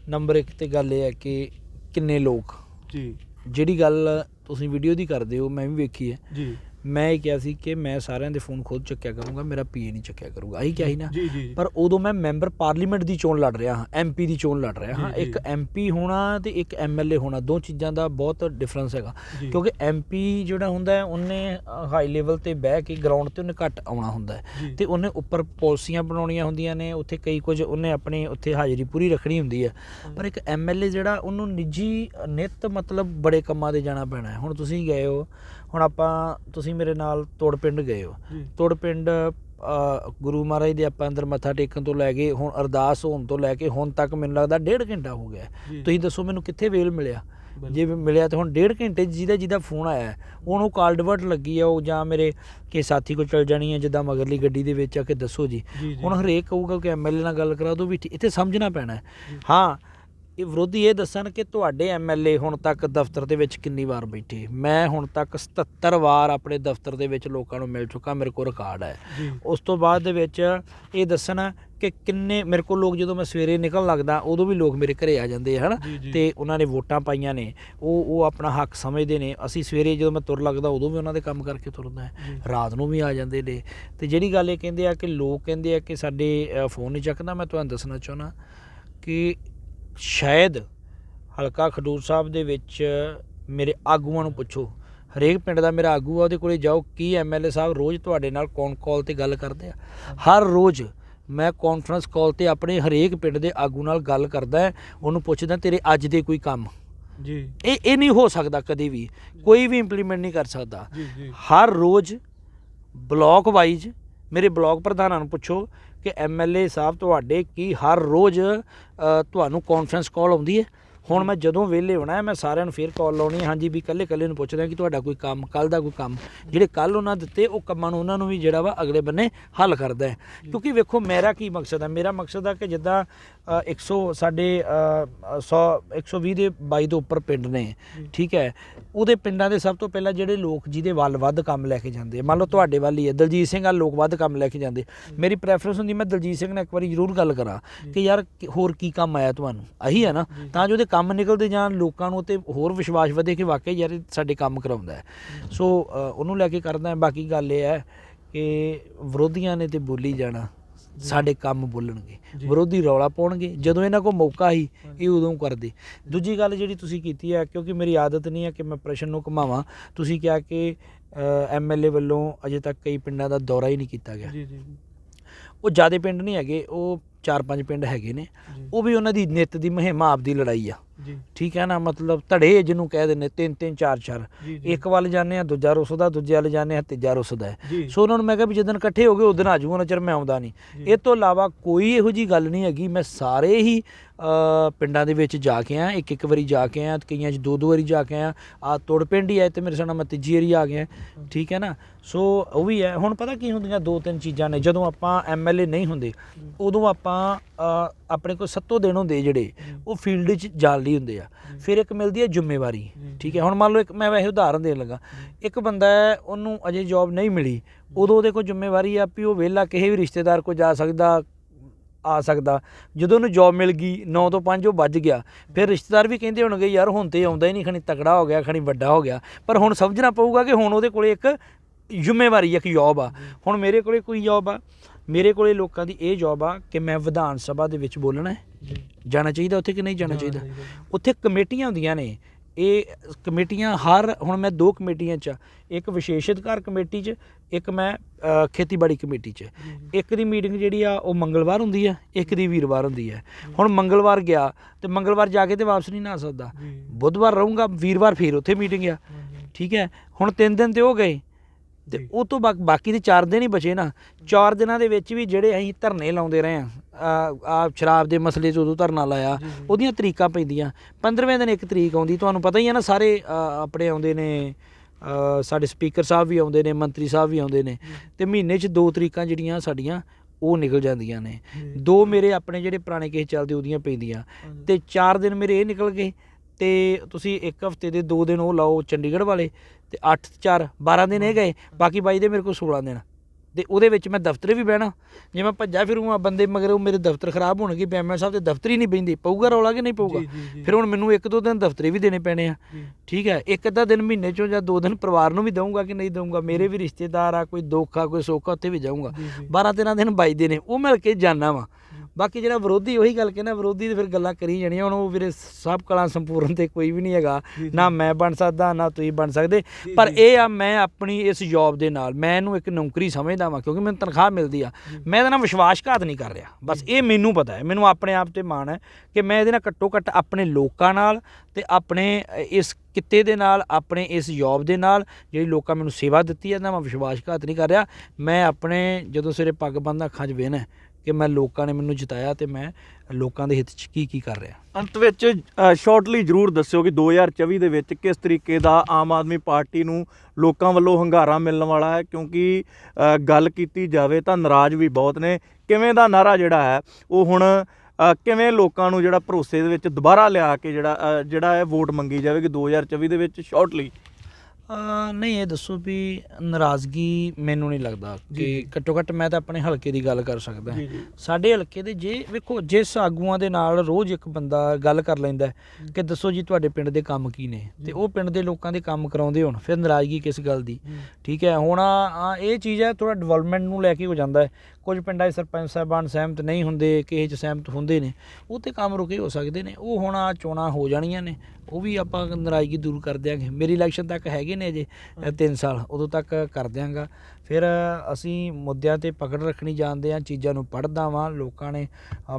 ਨੰਬਰ 1 ਤੇ ਗੱਲ ਇਹ ਹੈ ਕਿ ਕਿੰਨੇ ਲੋਕ ਜੀ। ਜਿਹੜੀ ਗੱਲ ਤੁਸੀਂ ਵੀਡੀਓ ਦੀ ਕਰਦੇ ਹੋ ਮੈਂ ਵੀ ਵੇਖੀ ਹੈ। ਜੀ। ਮੈਂ ਇਹ ਕਿਹਾ ਸੀ ਕਿ ਮੈਂ ਸਾਰਿਆਂ ਦੇ ਫੋਨ ਖੁਦ ਚੱਕਿਆ ਕਰੂੰਗਾ ਮੇਰਾ ਪੀਏ ਨਹੀਂ ਚੱਕਿਆ ਕਰੂਗਾ। ਆਹੀ ਕਿਹਾ ਸੀ ਨਾ। ਜੀ ਜੀ ਪਰ ਉਦੋਂ ਮੈਂ ਮੈਂਬਰ ਪਾਰਲੀਮੈਂਟ ਦੀ ਚੋਣ ਲੜ ਰਿਹਾ ਹਾਂ ਐਮਪੀ ਦੀ ਚੋਣ ਲੜ ਰਿਹਾ ਹਾਂ। ਜੀ, ਜੀ। ਇੱਕ ਐਮਪੀ ਹੋਣਾ ਤੇ ਇੱਕ ਐਮਐਲਏ ਹੋਣਾ ਦੋ ਚੀਜ਼ਾਂ ਦਾ ਬਹੁਤ ਡਿਫਰੈਂਸ ਹੈਗਾ। ਜੀ। ਕਿਉਂਕਿ ਐਮਪੀ ਜਿਹੜਾ ਹੁੰਦਾ ਹੈ ਉਹਨੇ ਹਾਈ ਲੈਵਲ ਤੇ ਬਹਿ ਕੇ ਗਰਾਊਂਡ ਤੇ ਉਹਨੇ ਘੱਟ ਆਉਣਾ ਹੁੰਦਾ ਹੈ। ਜੀ। ਤੇ ਉਹਨੇ ਉੱਪਰ ਪਾਲਿਸੀਆਂ ਬਣਾਉਣੀਆਂ ਹੁੰਦੀਆਂ ਨੇ ਉੱਥੇ ਕਈ ਕੁਝ ਉਹਨੇ ਆਪਣੀ ਉੱਥੇ ਹਾਜ਼ਰੀ ਪੂਰੀ ਰੱਖਣੀ ਹੁੰਦੀ ਹੈ। ਪਰ ਇੱਕ ਐਮਐਲਏ ਜਿਹੜਾ ਉਹਨੂੰ ਨਿੱਜੀ ਨਿਤ ਮਤਲਬ ਬੜੇ ਕੰਮਾਂ ਤੇ ਜਾਣਾ ਪੈਣਾ ਹੈ। ਹੁਣ ਤੁਸੀਂ ਗਏ ਹੋ ਹੁਣ ਆਪਾਂ ਤੁਸੀਂ ਮੇਰੇ ਨਾਲ ਤੋੜ ਪਿੰਡ ਗਏ ਹੋ ਤੋੜ ਪਿੰਡ ਗੁਰੂ ਮਹਾਰਾਜ ਦੇ ਆਪਾਂ ਅੰਦਰ ਮੱਥਾ ਟੇਕਣ ਤੋਂ ਲੈ ਕੇ ਹੁਣ ਅਰਦਾਸ ਹੋਣ ਤੋਂ ਲੈ ਕੇ ਹੁਣ ਤੱਕ ਮੈਨੂੰ ਲੱਗਦਾ ਡੇਢ ਘੰਟਾ ਹੋ ਗਿਆ। ਤੁਸੀਂ ਦੱਸੋ ਮੈਨੂੰ ਕਿੱਥੇ ਵੇਲ ਮਿਲਿਆ। ਜੇ ਮਿਲਿਆ ਤਾਂ ਹੁਣ ਡੇਢ ਘੰਟੇ ਜਿਹਦਾ ਜਿਹਦਾ ਫੋਨ ਆਇਆ ਉਹਨੂੰ ਕਾਲ ਡਿਵਰਟ ਲੱਗੀ ਆ ਉਹ ਜਾਂ ਮੇਰੇ ਕੇ ਸਾਥੀ ਕੋ ਚਲ ਜਾਣੀ ਹੈ ਜਿੱਦਾਂ ਮਗਰਲੀ ਗੱਡੀ ਦੇ ਵਿੱਚ ਆ ਕੇ ਦੱਸੋ ਜੀ। ਹੁਣ ਹਰੇਕ ਕਹੂਗਾ ਕਿ ਐਮਐਲਏ ਨਾਲ ਗੱਲ ਕਰਾ ਦੋ ਵੀ ਇੱਥੇ ਸਮਝਣਾ ਪੈਣਾ ਹਾਂ ਇਹ ਵਿਰੋਧੀ ਇਹ ਦੱਸਣ ਕਿ ਤੁਹਾਡੇ ਐਮਐਲਏ ਹੁਣ ਤੱਕ ਦਫ਼ਤਰ ਦੇ ਵਿੱਚ ਕਿੰਨੀ ਵਾਰ ਬੈਠੇ? ਮੈਂ ਹੁਣ ਤੱਕ 77 ਵਾਰ ਆਪਣੇ ਦਫ਼ਤਰ ਦੇ ਵਿੱਚ ਲੋਕਾਂ ਨੂੰ ਮਿਲ ਚੁੱਕਾ ਮੇਰੇ ਕੋਲ ਰਿਕਾਰਡ ਹੈ। ਉਸ ਤੋਂ ਬਾਅਦ ਦੇ ਵਿੱਚ ਇਹ ਦੱਸਣ ਕਿ ਕਿੰਨੇ ਮੇਰੇ ਕੋਲ ਲੋਕ ਜਦੋਂ ਮੈਂ ਸਵੇਰੇ ਨਿਕਲਣ ਲੱਗਦਾ ਉਦੋਂ ਵੀ ਲੋਕ ਮੇਰੇ ਘਰੇ ਆ ਜਾਂਦੇ ਹਨਾ। ਤੇ ਉਹਨਾਂ ਨੇ ਵੋਟਾਂ ਪਾਈਆਂ ਨੇ। ਉਹ ਉਹ ਆਪਣਾ ਹੱਕ ਸਮਝਦੇ ਨੇ। ਅਸੀਂ ਸਵੇਰੇ ਜਦੋਂ ਮੈਂ ਤੁਰ ਲੱਗਦਾ ਉਦੋਂ ਵੀ ਉਹਨਾਂ ਦੇ ਕੰਮ ਕਰਕੇ ਤੁਰਦਾ। ਰਾਤ ਨੂੰ ਵੀ ਆ ਜਾਂਦੇ ਨੇ। ਤੇ ਜਿਹੜੀ ਗੱਲ ਇਹ ਕਹਿੰਦੇ ਆ ਕਿ ਲੋਕ ਕਹਿੰਦੇ ਆ ਕਿ ਸਾਡੇ ਫੋਨ ਨਹੀਂ ਚੱਕਦਾ ਮੈਂ ਤੁਹਾਨੂੰ ਦੱਸਣਾ ਚਾਹੁੰਦਾ ਕਿ ਸ਼ਾਇਦ ਹਲਕਾ ਖਡੂਰ ਸਾਹਿਬ ਦੇ ਵਿੱਚ ਮੇਰੇ ਆਗੂਆਂ ਨੂੰ ਪੁੱਛੋ। ਹਰੇਕ ਪਿੰਡ ਦਾ ਮੇਰਾ ਆਗੂ ਆ ਉਹਦੇ ਕੋਲੇ ਜਾਓ ਕੀ ਐਮਐਲਏ ਸਾਹਿਬ ਰੋਜ਼ ਤੁਹਾਡੇ ਨਾਲ ਕੌਨ ਕਾਲ ਤੇ ਗੱਲ ਕਰਦੇ ਆ? ਹਰ ਰੋਜ਼ ਮੈਂ ਕਾਨਫਰੰਸ ਕਾਲ ਤੇ ਆਪਣੇ ਹਰੇਕ ਪਿੰਡ ਦੇ ਆਗੂ ਨਾਲ ਗੱਲ ਕਰਦਾ ਉਹਨੂੰ ਪੁੱਛਦਾ ਤੇਰੇ ਅੱਜ ਦੇ ਕੋਈ ਕੰਮ? ਜੀ। ਇਹ ਇਹ ਨਹੀਂ ਹੋ ਸਕਦਾ ਕਦੇ ਵੀ। ਕੋਈ ਵੀ ਇੰਪਲੀਮੈਂਟ ਨਹੀਂ ਕਰ ਸਕਦਾ। ਜੀ ਜੀ। ਹਰ ਰੋਜ਼ ਬਲਾਕ ਵਾਈਜ਼ ਮੇਰੇ ਬਲਾਕ ਪ੍ਰਧਾਨਾਂ ਨੂੰ ਪੁੱਛੋ ਕਿ ਐਮਐਲਏ ਸਾਹਿਬ ਤੁਹਾਡੇ ਕੀ ਹਰ ਰੋਜ਼ ਤੁਹਾਨੂੰ ਕਾਨਫਰੰਸ ਕਾਲ ਆਉਂਦੀ ਹੈ? ਹੁਣ ਮੈਂ ਜਦੋਂ ਵਿਹਲੇ ਹੋਣਾ ਮੈਂ ਸਾਰਿਆਂ ਨੂੰ ਫੇਰ ਕਾਲ ਲਾਉਣੀ ਹਾਂਜੀ ਵੀ ਇਕੱਲੇ ਇਕੱਲੇ ਨੂੰ ਪੁੱਛਦਾ ਕਿ ਤੁਹਾਡਾ ਕੋਈ ਕੰਮ ਕੱਲ ਦਾ ਕੋਈ ਕੰਮ। ਜਿਹੜੇ ਕੱਲ ਉਹਨਾਂ ਦਿੱਤੇ, ਉਹ ਕੰਮਾਂ ਨੂੰ ਉਹਨਾਂ ਨੂੰ ਵੀ ਜਿਹੜਾ ਵਾ ਅਗਲੇ ਬੰਨੇ ਹੱਲ ਕਰਦਾ ਹੈ। ਕਿਉਂਕਿ ਵੇਖੋ, ਮੇਰਾ ਕੀ ਮਕਸਦ ਹੈ? ਮੇਰਾ ਮਕਸਦ ਹੈ ਕਿ ਜਿੱਦਾਂ 100 ਸਾਡੇ ਅ, 100 120 ਦੇ 22 ਤੋਂ ਉੱਪਰ ਪਿੰਡ ਨੇ ਠੀਕ ਹੈ। ਉਹਦੇ ਪਿੰਡਾਂ ਦੇ ਸਭ ਤੋਂ ਪਹਿਲਾਂ ਜਿਹੜੇ ਲੋਕ ਜਿਹਦੇ ਵੱਲ ਵੱਧ ਕੰਮ ਲੈ ਕੇ ਜਾਂਦੇ। ਮੰਨ ਲਓ ਤੁਹਾਡੇ ਵੱਲ ਹੀ ਹੈ ਦਲਜੀਤ ਸਿੰਘ ਆ ਲੋਕ ਵੱਧ ਕੰਮ ਲੈ ਕੇ ਜਾਂਦੇ ਮੇਰੀ ਪ੍ਰੈਫਰੈਂਸ ਹੁੰਦੀ ਮੈਂ ਦਲਜੀਤ ਸਿੰਘ ਨਾਲ ਇੱਕ ਵਾਰੀ ਜ਼ਰੂਰ ਗੱਲ ਕਰਾਂ ਕਿ ਯਾਰ ਹੋਰ ਕੀ ਕੰਮ ਆਇਆ ਤੁਹਾਨੂੰ? ਆਹੀ ਹੈ ਨਾ ਤਾਂ ਜੋ ਉਹਦੇ ਕੰਮ ਨਿਕਲਦੇ ਜਾਣ ਲੋਕਾਂ ਨੂੰ ਤੇ ਹੋਰ ਵਿਸ਼ਵਾਸ ਵਧੇ ਕਿ ਵਾਕਈ ਯਾਰ ਸਾਡੇ ਕੰਮ ਕਰਾਉਂਦਾ ਹੈ। ਸੋ ਉਹਨੂੰ ਲੈ ਕੇ ਕਰਦਾ। ਬਾਕੀ ਗੱਲ ਇਹ ਹੈ ਕਿ ਵਿਰੋਧੀਆਂ ਨੇ ਤੇ ਬੋਲੀ ਜਾਣਾ। ਸਾਡੇ ਕੰਮ ਬੋਲਣਗੇ ਵਿਰੋਧੀ ਰੌਲਾ ਪਾਉਣਗੇ। ਜਦੋਂ ਇਹਨਾਂ ਕੋਲ ਮੌਕਾ ਹੀ ਇਹ ਉਦੋਂ ਕਰਦੇ। ਦੂਜੀ ਗੱਲ ਜਿਹੜੀ ਤੁਸੀਂ ਕੀਤੀ ਹੈ ਕਿਉਂਕਿ ਮੇਰੀ ਆਦਤ ਨਹੀਂ ਹੈ ਕਿ ਮੈਂ ਪ੍ਰਸ਼ਨ ਨੂੰ ਘੁਮਾਵਾਂ ਤੁਸੀਂ ਕਿਹਾ ਕਿ ਐਮਐਲਏ ਵੱਲੋਂ ਅਜੇ ਤੱਕ ਕਈ ਪਿੰਡਾਂ ਦਾ ਦੌਰਾ ਹੀ ਨਹੀਂ ਕੀਤਾ ਗਿਆ। ਜੀ ਜੀ। ਉਹ ਜਿਆਦੇ ਪਿੰਡ ਨਹੀਂ ਹੈਗੇ ਉਹ ਚਾਰ ਪੰਜ ਪਿੰਡ ਹੈਗੇ ਨੇ। ਉਹ ਵੀ ਉਹਨਾਂ ਦੀ ਨਿੱਤ ਦੀ ਮੁਹਿੰਮ ਆਪਦੀ ਲੜਾਈ ਆ। ਠੀਕ ਹੈ ਨਾ? ਮਤਲਬ ਧੜੇ ਜਿਹਨੂੰ ਕਹਿ ਦਿੰਦੇ ਤਿੰਨ ਤਿੰਨ ਚਾਰ ਚਾਰ। ਇੱਕ ਵੱਲ ਜਾਂਦੇ ਆ ਦੂਜਾ ਰੁੱਸਦਾ ਦੂਜੇ ਵੱਲ ਜਾਂਦੇ ਆ ਤੀਜਾ ਰੁੱਸਦਾ ਸੋ ਉਹਨਾਂ ਨੂੰ ਮੈਂ ਕਿਹਾ ਵੀ ਜਦੋਂ ਇਕੱਠੇ ਹੋ ਗਏ ਉਦੋਂ ਆ ਜਾਊਗਾ ਨਾ ਚਿਰ ਮੈਂ ਆਉਂਦਾ ਨਹੀਂ। ਇਹ ਤੋਂ ਇਲਾਵਾ ਕੋਈ ਇਹੋ ਜੀ ਗੱਲ ਨਹੀਂ ਹੈਗੀ। ਮੈਂ ਸਾਰੇ ਹੀ ਪਿੰਡਾਂ ਦੇ ਵਿੱਚ ਜਾ ਕੇ ਆ ਇੱਕ ਇੱਕ ਵਾਰੀ ਜਾ ਕੇ ਆ ਕਈਆਂ 'ਚ ਦੋ ਦੋ ਵਾਰੀ ਜਾ ਕੇ ਆ ਆ ਤੁੜ ਪਿੰਡ ਹੀ ਆਏ ਤੇ ਮੇਰੇ ਸਾਹਮਣੇ ਮੈਂ ਤੀਜੀ ਵਾਰੀ ਆ ਗਿਆ ਠੀਕ ਹੈ ਨਾ? ਸੋ ਉਹ ਵੀ ਹੈ। ਹੁਣ ਪਤਾ ਕੀ ਹੁੰਦੀਆਂ ਦੋ ਤਿੰਨ ਚੀਜ਼ਾਂ ਨੇ। ਜਦੋਂ ਆਪਾਂ ਐਮਐਲਏ ਨਹੀਂ ਹੁੰਦੇ, ਉਦੋਂ ਆਪਾਂ ਆਪਣੇ ਕੋਲ ਸੱਤੋ ਦਿਨ ਹੁੰਦੇ ਜਿਹੜੇ, ਉਹ ਫੀਲਡ 'ਚ ਜਾਣ ਲਈ ਹੁੰਦੇ ਆ। ਫਿਰ ਇੱਕ ਮਿਲਦੀ ਹੈ ਜ਼ਿੰਮੇਵਾਰੀ। ਠੀਕ ਹੈ? ਹੁਣ ਮੰਨ ਲਓ ਇੱਕ, ਮੈਂ ਵੈਸੇ ਉਦਾਹਰਨ ਦੇਣ ਲੱਗਾ। ਇੱਕ ਬੰਦਾ ਹੈ, ਉਹਨੂੰ ਅਜੇ ਜੌਬ ਨਹੀਂ ਮਿਲੀ, ਉਦੋਂ ਉਹਦੇ ਕੋਲ ਜ਼ਿੰਮੇਵਾਰੀ ਆ ਵੀ ਉਹ ਵਿਹਲਾ ਕਿਸੇ ਵੀ ਰਿਸ਼ਤੇਦਾਰ ਕੋਲ ਜਾ ਸਕਦਾ ਆ ਸਕਦਾ। ਜਦੋਂ ਉਹਨੂੰ ਜੌਬ ਮਿਲ ਗਈ 9 ਤੋਂ 5 ਉਹ ਵੱਜ ਗਿਆ। ਫਿਰ ਰਿਸ਼ਤੇਦਾਰ ਵੀ ਕਹਿੰਦੇ ਹੋਣਗੇ ਯਾਰ ਹੁਣ ਤੇ ਆਉਂਦਾ ਹੀ ਨਹੀਂ ਖਣੀ ਤਕੜਾ ਹੋ ਗਿਆ ਖਣੀ ਵੱਡਾ ਹੋ ਗਿਆ। ਪਰ ਹੁਣ ਸਮਝਣਾ ਪਊਗਾ ਕਿ ਹੁਣ ਉਹਦੇ ਕੋਲੇ ਇੱਕ ਜ਼ਿੰਮੇਵਾਰੀ ਇੱਕ ਜੌਬ ਆ। ਹੁਣ ਮੇਰੇ ਕੋਲੇ ਕੋਈ ਜੌਬ ਆ। ਮੇਰੇ ਕੋਲੇ ਲੋਕਾਂ ਦੀ ਇਹ ਜੌਬ ਆ ਕਿ ਮੈਂ ਵਿਧਾਨ ਸਭਾ ਦੇ ਵਿੱਚ ਬੋਲਣਾ ਹੈ। ਜਾਣਾ ਚਾਹੀਦਾ ਉੱਥੇ ਕਿ ਨਹੀਂ ਜਾਣਾ ਚਾਹੀਦਾ। ਉੱਥੇ ਕਮੇਟੀਆਂ ਹੁੰਦੀਆਂ ਨੇ। ਇਹ ਕਮੇਟੀਆਂ ਹਰ ਹੁਣ ਮੈਂ ਦੋ ਕਮੇਟੀਆਂ 'ਚ ਆ। ਇੱਕ ਵਿਸ਼ੇਸ਼ ਅਧਿਕਾਰ ਕਮੇਟੀ 'ਚ ਇੱਕ ਮੈਂ ਖੇਤੀਬਾੜੀ ਕਮੇਟੀ 'ਚ। ਇੱਕ ਦੀ ਮੀਟਿੰਗ ਜਿਹੜੀ ਆ ਉਹ ਮੰਗਲਵਾਰ ਹੁੰਦੀ ਆ ਇੱਕ ਦੀ ਵੀਰਵਾਰ ਹੁੰਦੀ ਹੈ ਹੁਣ ਮੰਗਲਵਾਰ ਗਿਆ ਤੇ ਮੰਗਲਵਾਰ ਜਾ ਕੇ ਤੇ ਵਾਪਸ ਨਹੀਂ ਨਾ ਆ ਸਕਦਾ। ਬੁੱਧਵਾਰ ਰਹੂੰਗਾ ਵੀਰਵਾਰ ਫੇਰ ਉੱਥੇ ਮੀਟਿੰਗ ਆ। ਠੀਕ ਹੈ ਹੁਣ ਤਿੰਨ ਦਿਨ ਤੇ ਹੋ ਗਏ। ਤੇ। ਉਹ ਤੋਂ ਬਾਕੀ ਦੇ 4 ਦਿਨ ਹੀ ਬਚੇ ਨਾ। 4 ਦਿਨਾਂ ਦੇ ਵਿੱਚ ਵੀ ਜਿਹੜੇ ਅਸੀਂ ਧਰਨੇ ਲਾਉਂਦੇ ਰਹੇ ਆ ਆ ਸ਼ਰਾਬ ਦੇ ਮਸਲੇ 'ਚ ਉਦੋਂ ਧਰਨਾ ਲਾਇਆ। ਉਹਦੀਆਂ ਤਰੀਕਾਂ ਪੈਂਦੀਆਂ। 15ਵੇਂ ਦਿਨ ਇੱਕ ਤਰੀਕ ਆਉਂਦੀ ਤੁਹਾਨੂੰ ਪਤਾ ਹੀ ਹੈ ਨਾ ਸਾਰੇ ਆਪਣੇ ਆਉਂਦੇ ਨੇ ਸਾਡੇ ਸਪੀਕਰ ਸਾਹਿਬ ਵੀ ਆਉਂਦੇ ਨੇ ਮੰਤਰੀ ਸਾਹਿਬ ਵੀ ਆਉਂਦੇ ਨੇ। ਤੇ ਮਹੀਨੇ 'ਚ ਦੋ ਤਰੀਕਾਂ ਜਿਹੜੀਆਂ ਸਾਡੀਆਂ ਉਹ ਨਿਕਲ ਜਾਂਦੀਆਂ ਨੇ। ਦੋ ਮੇਰੇ ਆਪਣੇ ਜਿਹੜੇ ਪੁਰਾਣੇ ਕੇਸ ਚੱਲਦੇ ਉਹਦੀਆਂ ਪੈਂਦੀਆਂ। ਤੇ 4 ਦਿਨ ਮੇਰੇ ਇਹ ਨਿਕਲ ਗਏ। ਤੇ ਤੁਸੀਂ ਇੱਕ ਹਫ਼ਤੇ ਦੇ 2 ਦਿਨ ਉਹ ਲਾਓ ਚੰਡੀਗੜ੍ਹ ਵਾਲੇ ਤੇ 8 4 12 ਦਿਨ ਇਹ ਗਏ ਬਾਕੀ ਬਾਈ ਦੇ ਮੇਰੇ ਕੋਲ 16 ਦਿਨ। ਤੇ ਉਹਦੇ ਵਿੱਚ ਮੈਂ ਦਫ਼ਤਰ ਵੀ ਬਹਿਣਾ। ਜੇ ਮੈਂ ਭੱਜਾ ਫਿਰੂੰਗਾ ਬੰਦੇ ਮਗਰ ਉਹ ਮੇਰੇ ਦਫ਼ਤਰ ਖਰਾਬ ਹੋਣਗੇ ਐਮਐਲ ਸਾਹਿਬ ਦੇ ਦਫ਼ਤਰ ਹੀ ਨਹੀਂ ਬੈਂਦੇ ਪਊਗਾ ਰੌਲਾ ਕਿ ਨਹੀਂ ਪਊਗਾ। ਫਿਰ ਹੁਣ ਮੈਨੂੰ ਇੱਕ ਦੋ ਦਿਨ ਦਫ਼ਤਰੇ ਵੀ ਦੇਣੇ ਪੈਣੇ ਆ। ਠੀਕ ਹੈ ਇੱਕ ਅੱਧਾ ਦਿਨ ਮਹੀਨੇ ਚੋਂ ਜਾਂ ਦੋ ਦਿਨ ਪਰਿਵਾਰ ਨੂੰ ਵੀ ਦਊਂਗਾ ਕਿ ਨਹੀਂ ਦਊਂਗਾ। ਮੇਰੇ ਵੀ ਰਿਸ਼ਤੇਦਾਰ ਆ ਕੋਈ ਦੁੱਖ ਆ ਕੋਈ ਸੁੱਖ ਆ ਉੱਥੇ ਵੀ ਜਾਊਂਗਾ। ਜੀ, ਜੀ। 12 13 ਦਿਨ ਬਾਈਦੇ ਨੇ ਉਹ ਮਿਲ ਕੇ ਜਾਣਾ ਵਾ। ਬਾਕੀ ਜਿਹੜਾ ਵਿਰੋਧੀ ਉਹੀ ਗੱਲ ਕਹਿੰਦਾ ਵਿਰੋਧੀ ਤੇ ਫਿਰ ਗੱਲਾਂ ਕਰੀ ਜਾਣੀਆਂ ਹੁਣ ਉਹ ਵੀਰੇ ਸਭ ਕਲਾ ਸੰਪੂਰਨ ਤੇ ਕੋਈ ਵੀ ਨਹੀਂ ਹੈਗਾ ਨਾ ਮੈਂ ਬਣ ਸਕਦਾ ਨਾ ਤੁਸੀਂ ਬਣ ਸਕਦੇ। ਪਰ ਇਹ ਆ ਮੈਂ ਆਪਣੀ ਇਸ ਜੌਬ ਦੇ ਨਾਲ ਮੈਂ ਇਹਨੂੰ ਇੱਕ ਨੌਕਰੀ ਸਮਝਦਾ ਵਾਂ ਕਿਉਂਕਿ ਮੈਨੂੰ ਤਨਖਾਹ ਮਿਲਦੀ ਆ। ਮੈਂ ਇਹਦੇ ਨਾਲ ਵਿਸ਼ਵਾਸਘਾਤ ਨਹੀਂ ਕਰ ਰਿਹਾ। ਬਸ ਇਹ ਮੈਨੂੰ ਪਤਾ ਹੈ ਮੈਨੂੰ ਆਪਣੇ ਆਪ ਤੇ ਮਾਣ ਹੈ ਕਿ ਮੈਂ ਇਹਦੇ ਨਾਲ ਘੱਟੋ ਘੱਟ ਆਪਣੇ ਲੋਕਾਂ ਨਾਲ ਤੇ ਆਪਣੇ ਇਸ ਕਿੱਤੇ ਦੇ ਨਾਲ ਆਪਣੇ ਇਸ ਜੌਬ ਦੇ ਨਾਲ ਜਿਹੜੀ ਲੋਕਾਂ ਮੈਨੂੰ ਸੇਵਾ ਦਿੱਤੀ ਹੈ ਨਾ ਮੈਂ ਵਿਸ਼ਵਾਸਘਾਤ ਨਹੀਂ ਕਰ ਰਿਹਾ। ਮੈਂ ਆਪਣੇ ਜਦੋਂ ਸਵੇਰੇ ਪੱਗ ਬੰਨ੍ਹਦਾ ਅੱਖਾਂ 'ਚ ਹੈ ਕਿ ਮੈਂ ਲੋਕਾਂ ਨੇ ਮੈਨੂੰ ਜਿਤਾਇਆ ਤੇ ਮੈਂ ਲੋਕਾਂ ਦੇ ਹਿੱਤ 'ਚ ਕੀ ਕੀ ਕਰ ਰਿਹਾ। ਅੰਤ ਵਿੱਚ ਸ਼ਾਰਟਲੀ ਜਰੂਰ ਦੱਸਿਓ ਕਿ 2024 ਦੇ ਵਿੱਚ ਕਿਸ ਤਰੀਕੇ ਦਾ ਆਮ ਆਦਮੀ ਪਾਰਟੀ ਨੂੰ ਲੋਕਾਂ ਵੱਲੋਂ ਹੰਗਾਰਾ ਮਿਲਣ ਵਾਲਾ ਹੈ, ਕਿਉਂਕਿ ਗੱਲ ਕੀਤੀ ਜਾਵੇ ਤਾਂ ਨਾਰਾਜ਼ ਵੀ ਬਹੁਤ ਨੇ। ਕਿਵੇਂ ਦਾ ਨਾਰਾ ਜਿਹੜਾ ਹੈ, ਉਹ ਹੁਣ ਕਿਵੇਂ ਲੋਕਾਂ ਨੂੰ ਜਿਹੜਾ ਭਰੋਸੇ ਦੇ ਵਿੱਚ ਦੁਬਾਰਾ ਲਿਆ ਕੇ ਜਿਹੜਾ ਜਿਹੜਾ ਹੈ ਵੋਟ ਮੰਗੀ ਜਾਵੇਗੀ 2024 ਦੇ ਵਿੱਚ ਸ਼ਾਰਟਲੀ ਨਹੀਂ ਇਹ ਦੱਸੋ ਵੀ ਨਾਰਾਜ਼ਗੀ ਮੈਨੂੰ ਨਹੀਂ ਲੱਗਦਾ ਕਿ ਘੱਟੋ ਘੱਟ ਮੈਂ ਤਾਂ ਆਪਣੇ ਹਲਕੇ ਦੀ ਗੱਲ ਕਰ ਸਕਦਾ। ਸਾਡੇ ਹਲਕੇ ਦੇ ਜੇ ਵੇਖੋ ਜਿਸ ਆਗੂਆਂ ਦੇ ਨਾਲ ਰੋਜ਼ ਇੱਕ ਬੰਦਾ ਗੱਲ ਕਰ ਲੈਂਦਾ ਕਿ ਦੱਸੋ ਜੀ ਤੁਹਾਡੇ ਪਿੰਡ ਦੇ ਕੰਮ ਕੀ ਨੇ? ਤੇ ਉਹ ਪਿੰਡ ਦੇ ਲੋਕਾਂ ਦੇ ਕੰਮ ਕਰਾਉਂਦੇ ਹੋਣ ਫਿਰ ਨਾਰਾਜ਼ਗੀ ਕਿਸ ਗੱਲ ਦੀ? ਠੀਕ ਹੈ ਹੁਣ ਇਹ ਚੀਜ਼ ਹੈ ਥੋੜਾ ਡਿਵੈਲਪਮੈਂਟ ਨੂੰ ਲੈ ਕੇ ਹੋ ਜਾਂਦਾ ਹੈ। ਕੁਝ ਪਿੰਡਾਂ 'ਚ ਸਰਪੰਚ ਸਾਹਿਬਾਨ ਸਹਿਮਤ ਨਹੀਂ ਹੁੰਦੇ ਕਿਸੇ 'ਚ ਸਹਿਮਤ ਹੁੰਦੇ ਨੇ ਉਹ ਤੇ ਕੰਮ ਰੁਕੇ ਹੋ ਸਕਦੇ ਨੇ। ਉਹ ਹੁਣ ਆ ਚੋਣਾਂ ਹੋ ਜਾਣੀਆਂ ਨੇ ਉਹ ਵੀ ਆਪਾਂ ਨਾਰਾਜ਼ਗੀ ਦੂਰ ਕਰ ਦਿਆਂਗੇ। ਮੇਰੀ ਇਲੈਕਸ਼ਨ ਤੱਕ ਹੈਗੇ ਨੇ ਅਜੇ 3 ਸਾਲ ਉਦੋਂ ਤੱਕ ਕਰ ਦਿਆਂਗਾ। ਫਿਰ ਅਸੀਂ ਮੁੱਦਿਆਂ ਤੇ ਪਕੜ ਰੱਖਣੀ ਜਾਣਦੇ ਆ ਚੀਜ਼ਾਂ ਨੂੰ ਪੜ੍ਹਦਾ ਵਾਂ ਲੋਕਾਂ ਨੇ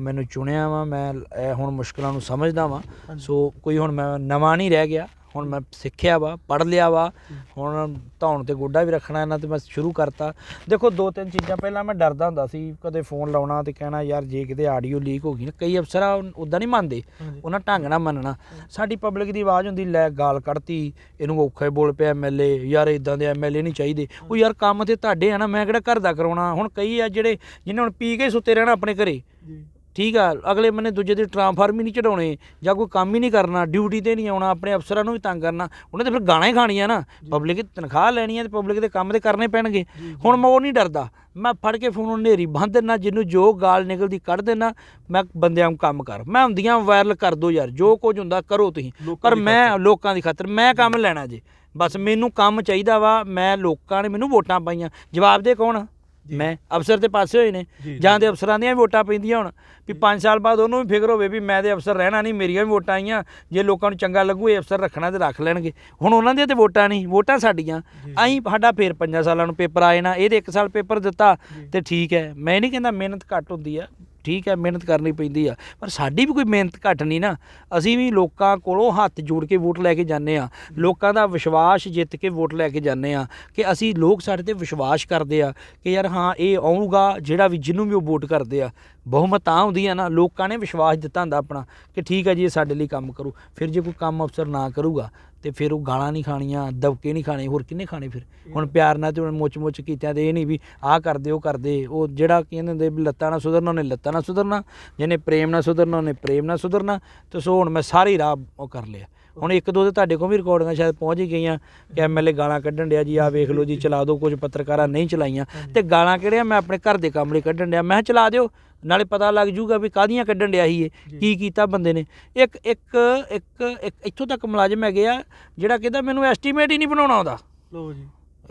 ਮੈਨੂੰ ਚੁਣਿਆ ਵਾਂ ਮੈਂ ਹੁਣ ਮੁਸ਼ਕਲਾਂ ਨੂੰ ਸਮਝਦਾ ਵਾਂ। ਸੋ ਕੋਈ ਹੁਣ ਮੈਂ ਨਵਾਂ ਨਹੀਂ ਰਹਿ ਗਿਆ। ਹੁਣ ਮੈਂ ਸਿੱਖਿਆ ਵਾ ਪੜ੍ਹ ਲਿਆ ਵਾ ਹੁਣ ਧੌਣ ਤੇ ਗੋਡਾ ਵੀ ਰੱਖਣਾ ਇਹਨਾਂ ਤੇ ਮੈਂ ਸ਼ੁਰੂ ਕਰਤਾ। ਦੇਖੋ ਦੋ ਤਿੰਨ ਚੀਜ਼ਾਂ ਪਹਿਲਾਂ ਮੈਂ ਡਰਦਾ ਹੁੰਦਾ ਸੀ ਕਦੇ ਫੋਨ ਲਾਉਣਾ ਤੇ ਕਹਿਣਾ ਯਾਰ ਜੇ ਕਿਤੇ ਆਡੀਓ ਲੀਕ ਹੋ ਗਈ ਨਾ ਕਈ ਅਫਸਰ ਆ ਉਦਾਂ ਨਹੀਂ ਮੰਨਦੇ ਉਹਨਾਂ ਢੰਗ ਨਾਲ ਮੰਨਣਾ। ਸਾਡੀ ਪਬਲਿਕ ਦੀ ਆਵਾਜ਼ ਹੁੰਦੀ ਲੈ ਗਾਲ ਕੱਢਤੀ ਇਹਨੂੰ ਔਖਾ ਹੀ ਬੋਲ ਪਿਆ ਐਮਐਲਏ ਯਾਰ ਇਦਾਂ ਦੇ ਐਮਐਲਏ ਨਹੀਂ ਚਾਹੀਦੇ। ਉਹ ਯਾਰ ਕੰਮ ਤੇ ਤੁਹਾਡੇ ਆ ਨਾ ਮੈਂ ਕਿਹੜਾ ਘਰ ਦਾ ਕਰਾਉਣਾ? ਹੁਣ ਕਈ ਆ ਜਿਹੜੇ ਜਿਨ੍ਹਾਂ ਹੁਣ ਪੀ ਕੇ ਸੁੱਤੇ ਰਹਿਣਾ ਆਪਣੇ ਘਰੇ ਜੀ। ਠੀਕ ਆ ਅਗਲੇ ਬੰਨੇ ਦੂਜੇ ਦੇ ਟ੍ਰਾਂਸਫਾਰਮ ਹੀ ਨਹੀਂ ਚੜਾਉਣੇ ਜਾਂ ਕੋਈ ਕੰਮ ਹੀ ਨਹੀਂ ਕਰਨਾ ਡਿਊਟੀ ਤੇ ਨਹੀਂ ਆਉਣਾ ਆਪਣੇ ਅਫਸਰਾਂ ਨੂੰ ਵੀ ਤੰਗ ਕਰਨਾ ਉਹਨੇ ਤੇ ਫਿਰ ਗਾਣਾ ਹੀ ਖਾਣੀਆਂ ਨਾ। ਪਬਲਿਕ ਦੀ ਤਨਖਾਹ ਲੈਣੀ ਹੈ ਤੇ ਪਬਲਿਕ ਦੇ ਕੰਮ ਤੇ ਕਰਨੇ ਪੈਣਗੇ। ਹੁਣ ਮੈਂ ਉਹ ਨਹੀਂ ਡਰਦਾ। ਮੈਂ ਫੜ ਕੇ ਫੋਨ ਨੂੰ ਨੇਰੀ ਬੰਦ ਦੇਣਾ ਜਿਹਨੂੰ ਜੋ ਗਾਲ ਨਿਕਲਦੀ ਕੱਢ ਦੇਣਾ ਮੈਂ ਬੰਦਿਆਂ ਨੂੰ ਕੰਮ ਕਰ। ਮੈਂ ਹੁੰਦੀਆਂ ਵਾਇਰਲ ਕਰ ਦੋ ਯਾਰ ਜੋ ਕੁਝ ਹੁੰਦਾ ਕਰੋ ਤੁਸੀਂ। ਪਰ ਮੈਂ ਲੋਕਾਂ ਦੀ ਖਾਤਰ ਮੈਂ ਕੰਮ ਲੈਣਾ ਜੀ। ਬਸ ਮੈਨੂੰ ਕੰਮ ਚਾਹੀਦਾ ਵਾ ਮੈਂ ਲੋਕਾਂ ਨੇ ਮੈਨੂੰ ਵੋਟਾਂ ਪਾਈਆਂ। ਜਵਾਬ ਦੇ ਕੌਣ ਮੈਂ ਅਫਸਰ ਤੇ ਪਾਸੇ ਹੋਏ ਨੇ ਜੀ, ਦੇ ਅਫਸਰਾਂ ਦੀਆਂ ਵੀ ਵੋਟਾਂ ਪੈਂਦੀਆਂ ਹੁਣ ਵੀ 5 ਸਾਲ ਬਾਅਦ ਉਹਨੂੰ ਵੀ ਫਿਕਰ ਹੋਵੇ ਵੀ ਮੈਂ ਦੇ ਅਫਸਰ ਰਹਿਣਾ ਨਹੀਂ ਮੇਰੀਆਂ ਵੀ ਵੋਟਾਂ ਆਈਆਂ ਜੇ ਲੋਕਾਂ ਨੂੰ ਚੰਗਾ ਲੱਗੂ ਇਹ ਅਫਸਰ ਰੱਖਣਾ ਤੇ ਰੱਖ ਲੈਣਗੇ। ਹੁਣ ਉਹਨਾਂ ਦੀਆਂ ਤੇ ਵੋਟਾਂ ਨਹੀਂ ਵੋਟਾਂ ਸਾਡੀਆਂ। ਅਸੀਂ ਸਾਡਾ ਫੇਰ 5 ਸਾਲਾਂ ਨੂੰ ਪੇਪਰ ਆਏ ਨਾ ਇਹਦੇ 1 ਸਾਲ ਪੇਪਰ ਦਿੱਤਾ ਤੇ ਠੀਕ ਹੈ। ਮੈਂ ਨਹੀਂ ਕਹਿੰਦਾ ਮਿਹਨਤ ਘੱਟ ਹੁੰਦੀ ਆ ਠੀਕ ਹੈ, ਮਿਹਨਤ ਕਰਨੀ ਪੈਂਦੀ ਆ। ਪਰ ਸਾਡੀ ਵੀ ਕੋਈ ਮਿਹਨਤ ਘੱਟ ਨਹੀਂ ਨਾ। ਅਸੀਂ ਵੀ ਲੋਕਾਂ ਕੋਲੋਂ ਹੱਥ ਜੋੜ ਕੇ ਵੋਟ ਲੈ ਕੇ ਜਾਂਦੇ ਆ। ਲੋਕਾਂ ਦਾ ਵਿਸ਼ਵਾਸ ਜਿੱਤ ਕੇ ਵੋਟ ਲੈ ਕੇ ਜਾਂਦੇ ਆ ਕਿ ਅਸੀਂ ਲੋਕ ਸਾਡੇ ਤੇ ਵਿਸ਼ਵਾਸ ਕਰਦੇ ਆ ਕਿ ਯਾਰ ਹਾਂ, ਇਹ ਆਊਗਾ ਜਿਹੜਾ ਵੀ, ਜਿਹਨੂੰ ਵੀ ਉਹ ਵੋਟ ਕਰਦੇ ਆ। ਬਹੁਮਤ ਤਾਂ ਹੁੰਦੀ ਆ ਨਾ, ਲੋਕਾਂ ਨੇ ਵਿਸ਼ਵਾਸ ਦਿੱਤਾ ਹੁੰਦਾ ਆਪਣਾ ਕਿ ਠੀਕ ਹੈ ਜੀ, ਇਹ ਸਾਡੇ ਲਈ ਕੰਮ ਕਰੂ। ਫਿਰ ਜੇ ਕੋਈ ਕੰਮ ਅਫਸਰ ਨਾ ਕਰੂਗਾ, ਤੇ ਫਿਰ ਉਹ ਗਾਲਾਂ ਨਹੀਂ ਖਾਣੀਆਂ, ਦਬਕੇ ਨਹੀਂ ਖਾਣੇ, ਹੋਰ ਕਿੰਨੇ ਖਾਣੇ ਫਿਰ? ਹੁਣ ਪਿਆਰ ਨਾਲ ਤੇ ਹੁਣ ਮੁੱਚ ਮੁੱਚ ਕੀਤਿਆਂ ਤੇ ਇਹ ਨਹੀਂ ਵੀ ਆਹ ਕਰਦੇ, ਉਹ ਕਰਦੇ, ਉਹ ਜਿਹੜਾ ਕਹਿੰਦੇ ਹੁੰਦੇ ਵੀ ਲੱਤਾਂ ਨਾਲ ਸੁਧਰਨਾ, ਉਹਨੇ ਲੱਤਾਂ ਨਾਲ ਸੁਧਰਨਾ, ਜਿਹਨੇ ਪ੍ਰੇਮ ਨਾਲ ਸੁਧਰਨਾ, ਉਹਨੇ ਪ੍ਰੇਮ ਨਾਲ ਸੁਧਰਨਾ, ਤੇ ਸੋ ਹੁਣ ਮੈਂ ਸਾਰੇ ਰਾਹ ਉਹ ਕਰ ਲਿਆ। ਹੁਣ ਇੱਕ ਦੋ ਤੇ ਤੁਹਾਡੇ ਕੋਲ ਵੀ ਰਿਕਾਰਡਿੰਗਾਂ ਸ਼ਾਇਦ ਪਹੁੰਚ ਹੀ ਗਈਆਂ। ਕਿ ਐਮਐਲਏ ਗਾਲਾਂ ਕੱਢਣ ਡਿਆ ਜੀ ਆਹ ਵੇਖ ਲਓ ਜੀ ਚਲਾ ਦਿਓ ਕੁਝ ਪੱਤਰਕਾਰਾਂ ਨਹੀਂ ਚਲਾਈਆਂ। ਤੇ ਗਾਲਾਂ ਕਿਹੜੀਆਂ? ਮੈਂ ਆਪਣੇ ਘਰ ਦੇ ਕੰਮ ਲਈ ਕੱਢਣ ਡਿਆ। ਮੈਂ ਚਲਾ ਦਿਓ ਨਾਲੇ ਪਤਾ ਲੱਗ ਜੂਗਾ ਵੀ ਕਾਹਦੀਆਂ ਕੱਢਣ ਡਿਆ ਸੀ ਇਹ ਕੀ ਕੀਤਾ ਬੰਦੇ ਨੇ। ਇੱਕ ਇੱਕ ਇੱਕ ਇੱਕ ਇੱਥੋਂ ਤੱਕ ਮੁਲਾਜ਼ਮ ਹੈਗੇ ਆ ਜਿਹੜਾ ਕਹਿੰਦਾ ਮੈਨੂੰ ਐਸਟੀਮੇਟ ਹੀ ਨਹੀਂ ਬਣਾਉਣਾ ਆਉਂਦਾ। ਲੋ ਜੀ।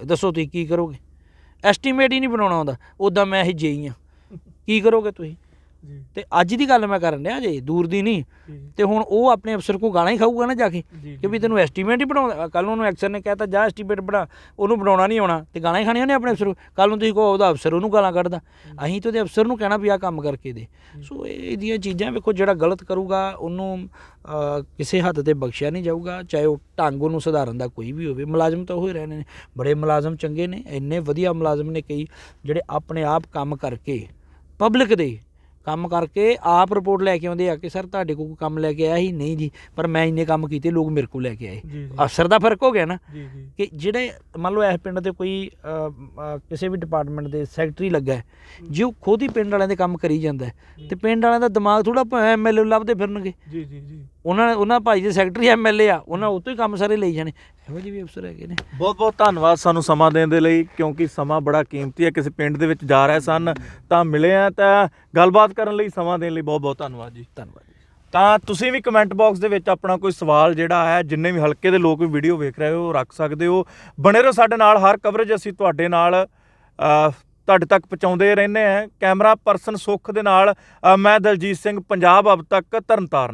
ਦੱਸੋ ਤੁਸੀਂ ਕੀ ਕਰੋਗੇ? ਐਸਟੀਮੇਟ ਹੀ ਨਹੀਂ ਬਣਾਉਣਾ ਆਉਂਦਾ। ਉਦਾਂ ਮੈਂ ਇਹ ਜੇਈ ਆ। ਕੀ ਕਰੋਗੇ ਤੁਸੀਂ? ਤੇ ਅੱਜ ਦੀ ਗੱਲ ਮੈਂ ਕਰਨ ਡਿਆ ਜੇ ਦੂਰ ਦੀ ਨਹੀਂ। ਤੇ ਹੁਣ ਉਹ ਆਪਣੇ ਅਫਸਰ ਕੋ ਗਾਲਾਂ ਹੀ ਖਾਊਗਾ ਨਾ ਜਾ ਕੇ ਕਿ ਵੀ ਤੈਨੂੰ ਐਸਟੀਮੇਟ ਹੀ ਬਣਾਉਂਦਾ ਕੱਲ ਨੂੰ ਉਹਨੂੰ ਐਕਸਰ ਨੇ ਕਹਿਤਾ ਜਾ ਐਸਟੀਮੇਟ ਬਣਾ। ਉਹਨੂੰ ਬਣਾਉਣਾ ਨਹੀਂ ਆਉਣਾ ਤੇ ਗਾਲਾਂ ਹੀ ਖਾਣੀਆਂ ਨੇ ਆਪਣੇ ਅਫਸਰ ਕੱਲ। ਨੂੰ ਤੁਸੀਂ ਕਹੋ ਉਹਦਾ ਅਫਸਰ ਉਹਨੂੰ ਗਾਲਾਂ ਕੱਢਦਾ। ਅਸੀਂ ਤਾਂ ਉਹਦੇ ਅਫਸਰ ਨੂੰ ਕਹਿਣਾ ਵੀ ਆਹ ਕੰਮ ਕਰਕੇ ਦੇ। ਸੋ ਇਹ ਇਹਦੀਆਂ ਚੀਜ਼ਾਂ ਵੇਖੋ ਜਿਹੜਾ ਗਲਤ ਕਰੂਗਾ ਉਹਨੂੰ ਕਿਸੇ ਹੱਦ ਤੇ ਬਖਸ਼ਿਆ ਨਹੀਂ ਜਾਊਗਾ ਚਾਹੇ ਉਹ ਢੰਗ ਉਹਨੂੰ ਸੁਧਾਰਨ ਦਾ ਕੋਈ ਵੀ ਹੋਵੇ। ਮੁਲਾਜ਼ਮ ਤਾਂ ਉਹ ਹੀ ਰਹਿਣੇ ਨੇ। ਬੜੇ ਮੁਲਾਜ਼ਮ ਚੰਗੇ ਨੇ ਇੰਨੇ ਵਧੀਆ ਮੁਲਾਜ਼ਮ ਨੇ ਕਈ ਜਿਹੜੇ ਆਪਣੇ ਆਪ ਕੰਮ ਕਰਕੇ ਪਬਲਿਕ ਦੇ ਕੰਮ ਕਰਕੇ ਆਪ ਰਿਪੋਰਟ ਲੈ ਕੇ ਆਉਂਦੇ ਆ ਕਿ ਸਰ ਤੁਹਾਡੇ ਕੋਲ ਕੰਮ ਲੈ ਕੇ ਆਇਆ ਸੀ? ਨਹੀਂ ਜੀ ਪਰ ਮੈਂ ਇੰਨੇ ਕੰਮ ਕੀਤੇ ਲੋਕ ਮੇਰੇ ਕੋਲ ਲੈ ਕੇ ਆਏ। ਅਫਸਰ ਦਾ ਫ਼ਰਕ ਹੋ ਗਿਆ ਨਾ। ਕਿ ਜਿਹੜੇ ਮੰਨ ਲਓ ਇਸ ਪਿੰਡ ਦੇ ਕੋਈ ਕਿਸੇ ਵੀ ਡਿਪਾਰਟਮੈਂਟ ਦੇ ਸੈਕਟਰੀ ਲੱਗਾ ਜੇ। ਉਹ ਖੁਦ ਹੀ ਪਿੰਡ ਵਾਲਿਆਂ ਦੇ ਕੰਮ ਕਰੀ ਜਾਂਦਾ ਤੇ ਪਿੰਡ ਵਾਲਿਆਂ ਦਾ ਦਿਮਾਗ ਥੋੜਾ ਐਮਐਲਏ ਲੱਭਦੇ ਫਿਰਨਗੇ। ਜੀ ਜੀ ਜੀ। ਉਹਨਾਂ ਉਹਨਾਂ ਭਾਈ ਦੇ ਸੈਕਟਰੀ ਐਮਐਲਏ ਆ ਉਹਨਾਂ ਉਹ ਤੋਂ ਹੀ ਕੰਮ ਸਾਰੇ ਲਈ ਜਾਣੇ। ਇਹੋ ਜਿਹੇ ਵੀ ਅਫਸਰ ਹੈਗੇ ਨੇ। ਬਹੁਤ ਬਹੁਤ ਧੰਨਵਾਦ ਸਾਨੂੰ ਸਮਾਂ ਦੇਣ ਦੇ ਲਈ ਕਿਉਂਕਿ ਸਮਾਂ ਬੜਾ ਕੀਮਤੀ ਹੈ। ਕਿਸੇ ਪਿੰਡ ਦੇ ਵਿੱਚ ਜਾ ਰਹੇ ਸਨ ਤਾਂ ਮਿਲੇ ਆ ਤਾਂ ਗੱਲਬਾਤ ਕਰਨ ਲਈ ਸਮਾਂ ਦੇਣ ਲਈ ਬਹੁਤ ਬਹੁਤ ਧੰਨਵਾਦ ਜੀ। ਧੰਨਵਾਦ ਜੀ। ਤਾਂ ਤੁਸੀਂ ਵੀ ਕਮੈਂਟ ਬਾਕਸ ਦੇ ਵਿੱਚ ਆਪਣਾ ਕੋਈ ਸਵਾਲ ਜਿਹੜਾ ਹੈ ਜਿੰਨੇ ਵੀ ਹਲਕੇ ਦੇ ਲੋਕ ਵੀ ਵੀਡੀਓ ਵੇਖ ਰਹੇ ਹੋ ਰੱਖ ਸਕਦੇ ਹੋ। ਬਣੇ ਰਹੋ ਸਾਡੇ ਨਾਲ ਹਰ ਕਵਰੇਜ ਅਸੀਂ ਤੁਹਾਡੇ ਨਾਲ ਤੁਹਾਡੇ ਤੱਕ ਪਹੁੰਚਾਉਂਦੇ ਰਹਿੰਦੇ ਹਾਂ। ਕੈਮਰਾ ਪਰਸਨ ਸੁਖ ਦੇ ਨਾਲ ਮੈਂ ਦਲਜੀਤ ਸਿੰਘ ਪੰਜਾਬ ਅਬ ਤੱਕ ਤਰਨਤਾਰਨ।